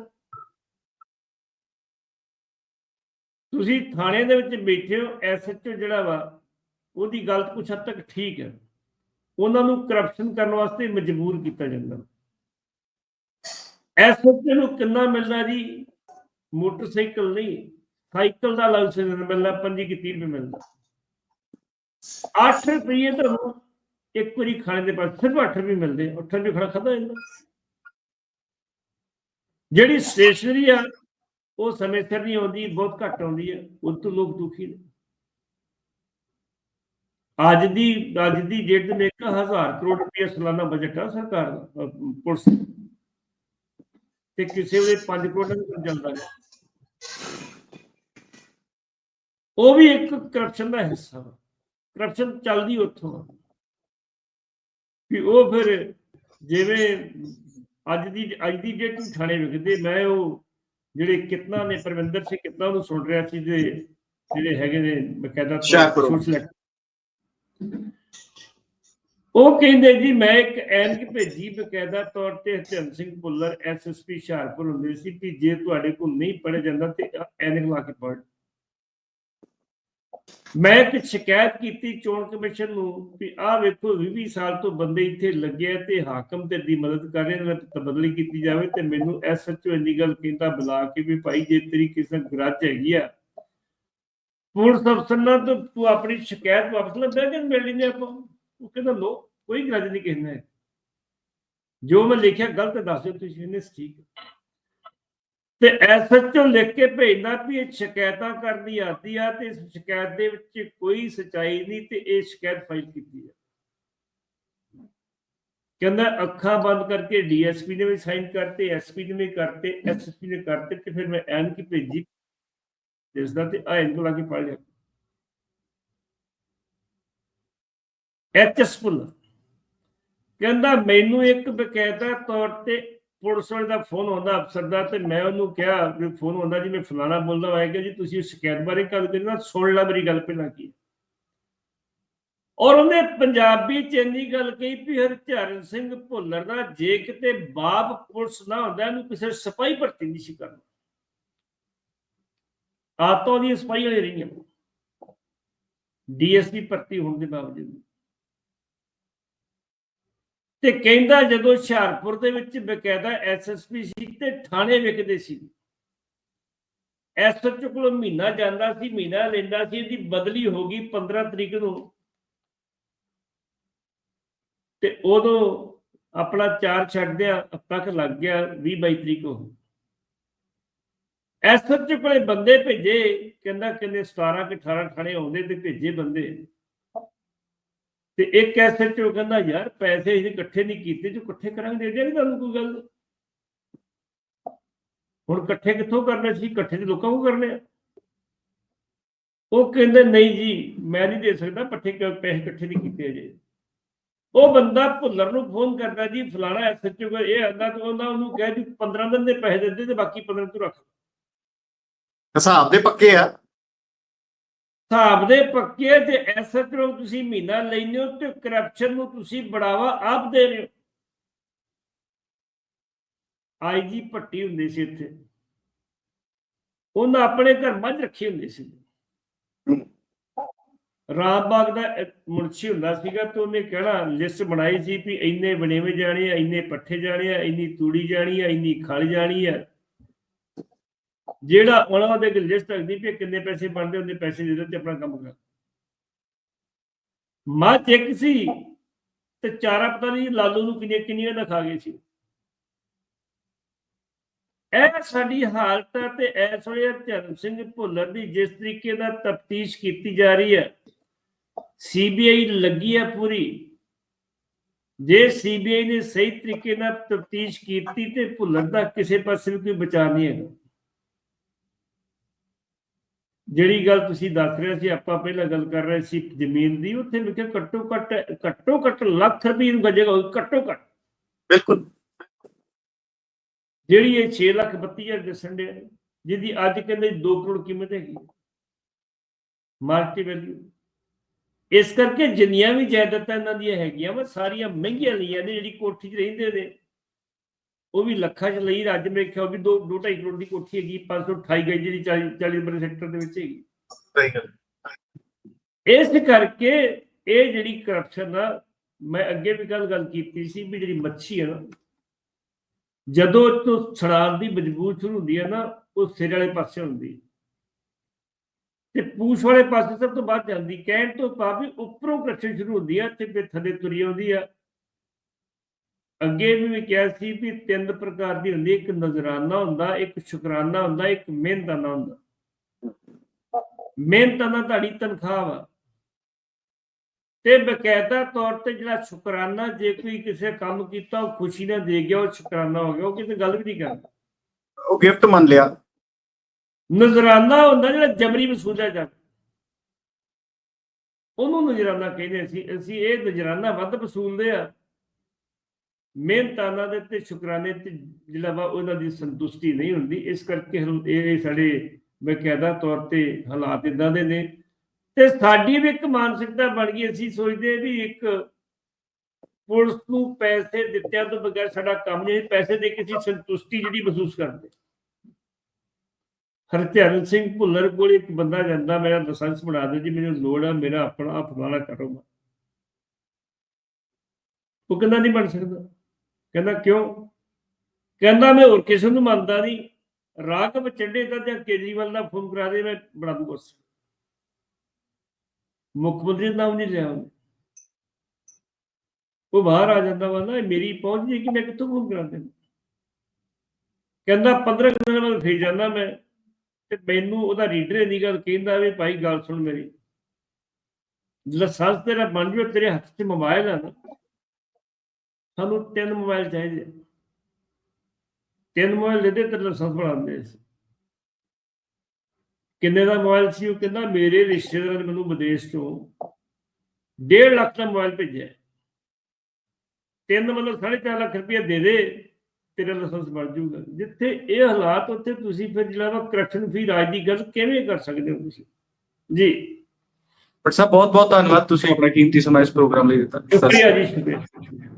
ਤੁਸੀਂ ਥਾਣੇ ਦੇ ਵਿੱਚ ਬੈਠੇ ਹੋ ਐਸਐਚਓ ਜਿਹੜਾ ਵਾ, ਉਹਦੀ ਗੱਲ ਕੁਛ ਹੱਦ ਤੱਕ ਠੀਕ ਹੈ। ਉਹਨਾਂ ਨੂੰ ਕਰਪਸ਼ਨ ਕਰਨ ਵਾਸਤੇ ਮਜਬੂਰ ਕੀਤਾ ਜਾਂਦਾ। ਐਸਐਚਓ ਨੂੰ ਕਿੰਨਾ ਮਿਲਦਾ ਜੀ? ਮੋਟਰਸਾਈਕਲ ਨਹੀਂ, ਸਾਈਕਲ ਦਾ ਲਾਇਸੈਂਸ ਮਿਲਦਾ 25 30 ਰੁਪਏ ਮਿਲਦਾ। 8 ਰੁਪਏ ਤੁਹਾਨੂੰ ਇੱਕ ਵਾਰੀ ਖਾਣੇ ਦੇ ਪਾਸ ਸਿਰਫ 8 ਰੁਪਏ ਮਿਲਦੇ 8 ਰੁਪਏ ਖਾਣਾ ਖਾਦਾ ਜਾਂਦਾ। ਜਿਹੜੀ ਸਟੇਸ਼ਨਰੀ ਆ, ਉਹ ਸਮੇਂ ਸਿਰ ਨਹੀਂ ਆਉਂਦੀ, ਬਹੁਤ ਘੱਟ ਆਉਂਦੀ ਹੈ ਉਹ ਤੋਂ ਲੋਕ ਦੁਖੀ ਨੇ। ਅੱਜ ਦੀ ਅੱਜ ਦੀ ਡੇਟ ਦੇ ਵਿੱਚ 1000 ਕਰੋੜ ਰੁਪਏ ਸਾਲਾਨਾ ਬਜਟ ਆ ਸਰਕਾਰ ਦਾ ਪੁਲਿਸ ਤੇ ਕਿਸੇ ਵੇਲੇ 5 ਕਰੋੜ ਨਹੀਂ ਚੱਲਦਾ ਗਾ। ਉਹ ਵੀ ਇੱਕ ਕਰਪਸ਼ਨ ਦਾ ਹਿੱਸਾ ਵਾ। ਕਰਪਸ਼ਨ ਚੱਲਦੀ ਉੱਥੋਂ ਕਿ ਉਹ ਫਿਰ ਜਿਵੇਂ ਅੱਜ ਦੀ ਅੱਜ ਦੀ ਡੇਟ ਨੂੰ ਥਾਣੇ ਵਿਖਦੇ ਮੈਂ ਉਹ ਜਿਹੜੇ ਕਿਤਨਾ ਨੇ ਪਰਵਿੰਦਰ ਸਿੰਘ ਕਿਤਨਾ ਨੂੰ ਸੁਣ ਰਿਹਾ ਸੀ ਦੇ ਜਿਹੜੇ ਹੈਗੇ ਨੇ ਬਕਾਇਦਾ ਉਹ ਕਹਿੰਦੇ ਜੀ ਮੈਂ ਇੱਕ ਐਨਕ ਭੇਜੀ ਬਕਾਇਦਾ ਤੌਰ ਤੇ ਹਰਚੰਦ ਸਿੰਘ ਭੁੱਲਰ ਐਸਐਸਪੀ ਹੁਸ਼ਿਆਰਪੁਰ ਹੁੰਦੇ ਸੀ ਕਿ ਜੇ ਤੁਹਾਡੇ ਕੋਲ ਨਹੀਂ ਪੜਿਆ ਜਾਂਦਾ ਤੇ ਐਨਕ ਲਾ ਕੇ ਪੜ੍ਹ। ਮੈਂ ਇੱਕ ਸ਼ਿਕਾਇਤ ਕੀਤੀ ਚੋਣ ਕਮਿਸ਼ਨ ਨੂੰ ਵੀ ਆਹ ਵੇਖੋ 20 ਸਾਲ ਤੋਂ ਬੰਦੇ ਇੱਥੇ ਲੱਗੇ ਤੇ ਹਾਕਮ ਤੇ ਦੀ ਮਦਦ ਕਰ ਰਹੇ ਨੇ ਤਬਦਲੀ ਕੀਤੀ ਜਾਵੇ ਤੇ ਮੈਨੂੰ ਐਸਐਚਓ ਇੰਨੀ ਗੱਲ ਕਹਿੰਦਾ ਬੁਲਾ ਕੇ ਵੀ ਭਾਈ ਜੇ ਤੇਰੀ ਕਿਸੇ ਗਰਜ ਹੈਗੀ ਆ, ਪੁਲਿਸ ਅਫਸਰ ਨਾਲ ਤੂੰ ਆਪਣੀ ਸ਼ਿਕਾਇਤ ਵਾਪਸ ਲੈ, ਬਹਿ ਕੇ ਮਿਲ ਆਪਾਂ। ਉਹ ਕਹਿੰਦਾ ਲੋ ਕੋਈ ਗਰਜ ਨਹੀਂ ਕਿਸੇ ਜੋ ਮੈਂ ਲਿਖਿਆ, ਗਲਤ ਦੱਸ ਦਿਓ ਤੁਸੀਂ, ਇਹਨੇ ਠੀਕ ਤੇ ਐਸਐਚਓ ਲਿਖ ਕੇ ਭੇਜਦਾ ਵੀ ਇਹ ਸ਼ਿਕਾਇਤਾਂ ਕਰਦੀ ਆਦੀ ਆ ਤੇ ਇਸ ਸ਼ਿਕਾਇਤ ਦੇ ਵਿੱਚ ਕੋਈ ਸਚਾਈ ਨਹੀਂ ਤੇ ਇਹ ਸ਼ਿਕਾਇਤ ਫਾਈਲ ਕੀਤੀ ਹੈ ਕਹਿੰਦਾ ਅੱਖਾਂ ਬੰਦ ਕਰਕੇ ਡੀਐਸਪੀ ਨੇ ਵੀ ਸਾਈਨ ਕਰਤੇ, ਐਸਪੀ ਨੇ ਵੀ ਕਰਤੇ ਐਸਐਸਪੀ ਨੇ ਕਰਤੇ ਤੇ ਫਿਰ ਮੈਂ ਐਨ ਕੀ ਭੇਜੀ। ਜਿਸ ਦਾ ਤੇ ਆ ਇਨਕੋ ਲਾ ਕੇ ਪੜ ਲਿਆ। ਐਚਐਸ ਪੁੱਲ ਕਹਿੰਦਾ ਮੈਨੂੰ ਇੱਕ ਬਕਾਇਦਾ ਤੌਰ ਤੇ ਪੁਲਿਸ ਵਾਲੇ ਦਾ ਫੋਨ ਆਉਂਦਾ ਅਫਸਰ ਦਾ ਤੇ ਮੈਂ ਉਹਨੂੰ ਕਿਹਾ ਵੀ ਫੋਨ ਆਉਂਦਾ ਜੀ, ਮੈਂ ਫਲਾਣਾ ਬੋਲਦਾ ਹੋਏਗਾ ਜੀ ਤੁਸੀਂ ਸ਼ਿਕਾਇਤ ਬਾਰੇ ਗੱਲ ਕਰੀ ਨਾ, ਸੁਣ ਲੈ ਮੇਰੀ ਗੱਲ ਪਹਿਲਾਂ ਕੀ ਔਰ ਉਹਨੇ ਪੰਜਾਬੀ ਚ ਇੰਨੀ ਗੱਲ ਕਹੀ ਵੀ ਹਰਚਰਨ ਸਿੰਘ ਭੁੱਲਰ ਦਾ ਜੇ ਕਿਤੇ ਬਾਪ ਪੁਲਿਸ ਨਾ ਹੁੰਦਾ ਇਹਨੂੰ ਕਿਸੇ ਸਿਪਾਹੀ ਭਰਤੀ ਨਹੀਂ ਸੀ ਕਰਨਾ। ਆਤੋਂ ਦੀ ਸਿਪਾਹੀ ਵਾਲੀ ਰਹੀਆਂ। ਡੀਐਸਪੀ ਭਰਤੀ ਹੋਣ ਦੇ ਬਾਵਜੂਦ। ਤੇ ਕਹਿੰਦਾ ਜਦੋਂ ਹੁਸ਼ਿਆਰਪੁਰ ਦੇ ਵਿੱਚ ਬਕਾਇਦਾ ਐਸਐਸਪੀ ਸੀ ਤੇ ਥਾਣੇ ਵਿਕਦੇ ਸੀ। ਐਸਐਚਓ ਕੋਲ ਮਹੀਨਾ ਜਾਂਦਾ ਸੀ, ਮਹੀਨਾ ਲੈਂਦਾ ਸੀ, ਇਹਦੀ ਬਦਲੀ ਹੋ ਗਈ 15 ਤਰੀਕ ਨੂੰ। ਤੇ ਉਦੋਂ ਆਪਣਾ ਚਾਰ ਛੱਡਦਿਆਂ ਤੱਕ ਲੱਗ ਗਿਆ 20 22 ਤਰੀਕ ਹੋ ਗਈ ਐਸਐਚਓ ਕੋਲੇ ਬੰਦੇ ਭੇਜੇ, ਕਹਿੰਦਾ ਕਹਿੰਦੇ 17 ਕਿ 18 ਥਾਣੇ ਆਉਂਦੇ ਤੇ ਭੇਜੇ ਬੰਦੇ। ਤੇ ਇੱਕ ਐਸਐਚਓ ਕਹਿੰਦਾ, ਯਾਰ, ਪੈਸੇ ਅਸੀਂ ਇਕੱਠੇ ਨਹੀਂ ਕੀਤੇ ਜੋ ਇਕੱਠੇ ਕਰਾਂਗੇ, ਦੇ ਦਿਆਂਗੇ ਤੁਹਾਨੂੰ ਕੋਈ ਗੱਲ? ਹੁਣ ਇਕੱਠੇ ਕਿੱਥੋਂ ਕਰਨੇ ਸੀ? ਇਕੱਠੇ ਤੇ ਲੋਕਾਂ ਨੂੰ ਕਰਨੇ ਆ। ਉਹ ਕਹਿੰਦੇ, ਨਹੀਂ ਜੀ, ਮੈਂ ਨਹੀਂ ਦੇ ਸਕਦਾ ਪੱਠੇ ਪੈਸੇ ਇਕੱਠੇ ਨਹੀਂ ਕੀਤੇ ਅਜੇ। ਉਹ ਬੰਦਾ ਭੁੱਲਰ ਨੂੰ ਫੋਨ ਕਰਦਾ, ਜੀ, ਫਲਾਣਾ ਐਸਐਚਓ ਕੋਲ ਇਹ ਆਂਦਾ ਤੇ ਉਹਦਾ ਉਹਨੂੰ ਕਹਿ ਜੀ 15 ਦਿਨ ਦੇ ਪੈਸੇ ਦੇ ਦੇ ਤੇ ਬਾਕੀ 15 ਤੂੰ ਰੱਖ ਹਿਸਾਬ ਦੇ ਪੱਕੇ ਆ। ਹਿਸਾਬ ਦੇ ਪੱਕੇ ਤੇ ਐਸਐਚਓ ਨੂੰ ਤੁਸੀਂ ਮਹੀਨਾ ਲੈਂਦੇ ਹੋ ਤੇ ਕਰਪਸ਼ਨ ਨੂੰ ਤੁਸੀਂ ਬੜਾਵਾ ਆਪ ਦੇ ਰਹੇ ਹੋ। ਆਈਜੀ ਭੱਟੀ ਹੁੰਦੇ ਸੀ ਇੱਥੇ। ਉਹਨਾਂ ਆਪਣੇ ਘਰ ਮੱਝ ਰੱਖੀ ਹੁੰਦੀ ਸੀ। ਰਾਮਬਾਗ ਦਾ ਇੱਕ ਮੁਨਸ਼ੀ ਹੁੰਦਾ ਸੀਗਾ ਤੇ ਉਹਨੇ ਕਹਿਣਾ ਲਿਸਟ ਬਣਾਈ ਸੀ ਵੀ ਇੰਨੇ ਬਣੇਵੇਂ ਜਾਣੇ ਆ, ਇੰਨੇ ਪੱਠੇ ਜਾਣੇ ਆ, ਇੰਨੀ ਤੂੜੀ ਜਾਣੀ ਆ, ਇੰਨੀ ਖਲ ਜਾਣੀ ਆ। ਜਿਹੜਾ ਉਹਨਾਂ ਦੇ ਲਿਸਟ ਰੱਖਦੀ ਵੀ ਕਿੰਨੇ ਪੈਸੇ ਬਣਦੇ, ਉਹਨੇ ਪੈਸੇ ਦੇ ਦਿਓ ਤੇ ਆਪਣਾ ਕੰਮ ਕਰ। ਮੱਝ ਇੱਕ ਸੀ ਤੇ ਚਾਰਾ ਪਤਾ ਨਹੀਂ ਲਾਲੂ ਨੂੰ ਕਿੰਨੀਆਂ ਕਿੰਨੀਆਂ ਦਾ ਖਾ ਗਏ ਸੀ। ਇਹ ਸਾਡੀ ਹਾਲਤ ਹੈ ਤੇ ਇਸ ਵੇਲੇ ਹਰਚਰਨ ਸਿੰਘ ਭੁੱਲਰ ਦੀ ਜਿਸ ਤਰੀਕੇ ਨਾਲ ਤਫਤੀਸ਼ ਕੀਤੀ ਜਾ ਰਹੀ ਹੈ ਸੀਬੀਆਈ ਲੱਗੀ ਹੈ ਪੂਰੀ। ਜੇ ਸੀਬੀਆਈ ਨੇ ਸਹੀ ਤਰੀਕੇ ਨਾਲ ਤਫਤੀਸ਼ ਕੀਤੀ ਤੇ ਭੁੱਲਰ ਦਾ ਕਿਸੇ ਪਾਸੇ ਵੀ ਕੋਈ ਬਚਾਅ ਨਹੀਂ ਹੈਗਾ। ਜਿਹੜੀ ਗੱਲ ਤੁਸੀਂ ਦੱਸ ਰਹੇ ਸੀ ਆਪਾਂ ਪਹਿਲਾਂ ਗੱਲ ਕਰ ਰਹੇ ਸੀ ਜ਼ਮੀਨ ਦੀ ਉੱਥੇ ਲਿਖਿਆ ਘੱਟੋ ਘੱਟ ਘੱਟੋ ਘੱਟ ਲੱਖ ਰੁਪਏ ਨੂੰ ਗੱਜੇਗਾ ਘੱਟੋ ਘੱਟ। ਬਿਲਕੁਲ। ਜਿਹੜੀ ਇਹ 6 ਲੱਖ 32000 ਦੱਸਣ ਦੇ ਜਿਹਦੀ ਅੱਜ ਕਹਿੰਦੇ 2 ਕਰੋੜ ਕੀਮਤ ਹੈਗੀ। ਮਾਰਕੀਟ ਵੈਲਿਊ ਇਸ ਕਰਕੇ ਜਿੰਨੀਆਂ ਵੀ ਜਾਇਦਾਦਾਂ ਇਹਨਾਂ ਦੀਆਂ ਹੈਗੀਆਂ ਵਾ ਸਾਰੀਆਂ ਮਹਿੰਗੀਆਂ ਲਈਆਂ ਨੇ ਜਿਹੜੀ ਕੋਠੀ 'ਚ ਰਹਿੰਦੇ ਨੇ। ਉਹ ਵੀ ਲੱਖਾਂ 'ਚ ਲਈ ਅੱਜ ਮੇਰੇ ਖਿਆਲ ਵੀ 2 2.5 ਕਰੋੜ ਦੀ ਕੋਠੀ ਹੈਗੀ 528 ਗਈ ਜਿਹੜੀ 40 40 ਨੰਬਰ ਸੈਕਟਰ ਦੇ ਵਿੱਚ ਹੈਗੀ। ਸਹੀ ਗੱਲ। ਇਸ ਕਰਕੇ ਇਹ ਜਿਹੜੀ ਕਰਪਸ਼ਨ ਆ ਮੈਂ ਅੱਗੇ ਵੀ ਕੱਲ ਗੱਲ ਕੀਤੀ ਸੀ ਵੀ ਜਿਹੜੀ ਮੱਛੀ ਹੈ ਨਾ ਜਦੋਂ ਤੋਂ ਛੜਾਉਣ ਦੀ ਮਜਬੂਰ ਸ਼ੁਰੂ ਹੁੰਦੀ ਹੈ ਨਾ ਉਹ ਸਿਰ ਵਾਲੇ ਪਾਸੇ ਹੁੰਦੀ। ਤੇ ਪੂਛ ਵਾਲੇ ਪਾਸੇ ਸਭ ਤੋਂ ਬਾਅਦ ਜਾਂਦੀ ਕਹਿਣ ਤੋਂ ਭਾਵ ਵੀ ਉੱਪਰੋਂ ਕਰਪਸ਼ਨ ਸ਼ੁਰੂ ਹੁੰਦੀ ਹੈ ਤੇ ਫਿਰ ਥੱਲੇ ਤੁਰੀ ਆਉਂਦੀ ਆ। ਅੱਗੇ ਵੀ ਮੈਂ ਕਿਹਾ ਸੀ ਵੀ ਤਿੰਨ ਪ੍ਰਕਾਰ ਦੀ ਹੁੰਦੀ ਇੱਕ ਨਜ਼ਰਾਨਾ ਹੁੰਦਾ ਇੱਕ ਸ਼ੁਕਰਾਨਾ ਹੁੰਦਾ ਇੱਕ ਮਿਹਨਤਾਨਾ ਹੁੰਦਾ। ਮਿਹਨਤਾਨਾ ਤੁਹਾਡੀ ਤਨਖਾਹ ਵਾ। ਤੇ ਬਕਾਇਦਾ ਤੌਰ ਤੇ ਜਿਹੜਾ ਸ਼ੁਕਰਾਨਾ ਜੇ ਕੋਈ ਕਿਸੇ ਕੰਮ ਕੀਤਾ ਉਹ ਖੁਸ਼ੀ ਨਾਲ ਦੇ ਗਿਆ ਉਹ ਸ਼ੁਕਰਾਨਾ ਹੋ ਗਿਆ ਉਹ ਕਿਤੇ ਗੱਲ ਵੀ ਨਹੀਂ ਕਰਦਾ। ਉਹ ਗਿਫਟ ਮੰਨ ਲਿਆ। ਨਜ਼ਰਾਨਾ ਹੁੰਦਾ ਜਿਹੜਾ ਜਬਰੀ ਵਸੂਲਿਆ ਜਾਂਦਾ। ਉਹਨੂੰ ਨਜ਼ਰਾਨਾ ਕਹਿੰਦੇ ਸੀ ਅਸੀਂ ਇਹ ਨਜ਼ਰਾਨਾ ਵੱਧ ਵਸੂਲਦੇ ਆ। ਮਿਹਨਤਾਨਾ ਦੇ ਤੇ ਸ਼ੁਕਰਾਨੇ ਤੇ ਜਿਹੜਾ ਵਾ ਉਹਨਾਂ ਦੀ ਸੰਤੁਸ਼ਟੀ ਨਹੀਂ ਹੁੰਦੀ। ਇਸ ਕਰਕੇ ਇਹ ਸਾਡੇ ਬਕਾਇਦਾ ਤੌਰ ਤੇ ਹਾਲਾਤ ਇਦਾਂ ਦੇ ਨੇ। ਤੇ ਸਾਡੀ ਵੀ ਇੱਕ ਮਾਨਸਿਕਤਾ ਬਣ ਗਈ। ਅਸੀਂ ਸੋਚਦੇ ਵੀ ਇੱਕ ਪੁਲਿਸ ਨੂੰ ਪੈਸੇ ਦਿੱਤਿਆਂ ਤੋਂ ਬਗੈਰ ਸਾਡਾ ਕੰਮ ਨਹੀਂ ਪੈਸੇ ਦੇ ਕੇ ਅਸੀਂ ਸੰਤੁਸ਼ਟੀ ਜਿਹੜੀ ਮਹਿਸੂਸ ਕਰਦੇ ਹਰਚਰਨ ਸਿੰਘ ਭੁੱਲਰ ਕੋਲ ਇੱਕ ਬੰਦਾ ਜਾਂਦਾ, ਮੇਰਾ ਲਾਇਸੈਂਸ ਬਣਾ ਦਿਓ ਜੀ, ਮੈਨੂੰ ਲੋੜ ਆ, ਮੇਰਾ ਆਪਣਾ ਫਲਾਣਾ ਕਰੋ ਉਹ ਕਹਿੰਦਾ, ਨਹੀਂ ਬਣ ਸਕਦਾ। ਕਹਿੰਦਾ, ਕਿਉਂ? ਕਹਿੰਦਾ, ਮੈਂ ਹੋਰ ਕਿਸੇ ਨੂੰ ਮੰਨਦਾ ਨਹੀਂ। ਰਾਘਵ ਚੱਡੇ ਦਾ ਜਾਂ ਕੇਜਰੀਵਾਲ ਦਾ ਫੋਨ ਕਰਾ ਦੇ, ਮੈਂ ਬਣਾ ਦੂੰ ਬਸ ਮੁੱਖ ਮੰਤਰੀ ਦਾ ਨਾਮ ਨਹੀਂ ਲਿਆ ਉਹ ਬਾਹਰ ਆ ਜਾਂਦਾ ਵਾ ਨਾ ਮੇਰੀ ਪਹੁੰਚ ਨਹੀਂ ਕਿ ਮੈਂ ਕਿੱਥੋਂ ਫੋਨ ਕਰਾ ਦੇਣਾ ਕਹਿੰਦਾ 15 ਦਿਨ ਬਾਅਦ ਫੇਰ ਜਾਂਦਾ ਮੈਂ। ਤੇ ਮੈਨੂੰ ਉਹਦਾ ਰੀਡਰ ਇਹ ਗੱਲ ਕਹਿੰਦਾ ਵੀ, ਭਾਈ, ਗੱਲ ਸੁਣ ਮੇਰੀ। ਜਿਹੜਾ ਲਾਇਸੈਂਸ ਤੇਰਾ ਬਣ ਜਾਵੇ ਤੇਰੇ ਹੱਥ 'ਚ ਮੋਬਾਈਲ ਆ ਨਾ। ਸਾਨੂੰ ਤਿੰਨ ਮੋਬਾਈਲ ਚਾਹੀਦੇ। ਤਿੰਨ ਮੋਬਾਈਲ ਦੇ ਦੇ ਤੇ ਲਾਇਸੈਂਸ ਬਣਾਉਂਦੇ ਸੀ ਕਿੰਨੇ ਦਾ ਮੋਬਾਈਲ ਸੀ ਉਹ ਕਹਿੰਦਾ ਮੇਰੇ ਰਿਸ਼ਤੇਦਾਰ ਨੇ ਮੈਨੂੰ ਵਿਦੇਸ਼ ਤੋਂ 1.5 ਲੱਖ ਦਾ ਮੋਬਾਈਲ ਭੇਜਿਆ। ਤਿੰਨ ਮਤਲਬ 4.5 ਲੱਖ ਰੁਪਏ ਦੇ ਦੇ ਤੇਰਾ ਲਾਇਸੈਂਸ ਬਣ ਜਾਊਗਾ। ਜਿੱਥੇ ਇਹ ਹਾਲਾਤ ਉੱਥੇ ਤੁਸੀਂ ਫਿਰ ਜਿਹੜਾ ਵਾ ਕਰਪਸ਼ਨ ਫੀ ਰਾਜ ਦੀ ਗੱਲ ਕਿਵੇਂ ਕਰ ਸਕਦੇ ਹੋ ਤੁਸੀਂ? ਜੀ। ਪਰ ਸਾਹਿਬ ਬਹੁਤ ਬਹੁਤ ਧੰਨਵਾਦ ਤੁਸੀਂ ਆਪਣਾ ਕੀਮਤੀ ਸਮਾਂ ਇਸ ਪ੍ਰੋਗਰਾਮ ਲਈ ਦਿੱਤਾ। ਸਤਿ ਸ਼੍ਰੀ ਅਕਾਲ। ਸ਼ੁਕਰੀਆ ਜੀ ਸ਼ੁਕਰੀਆ।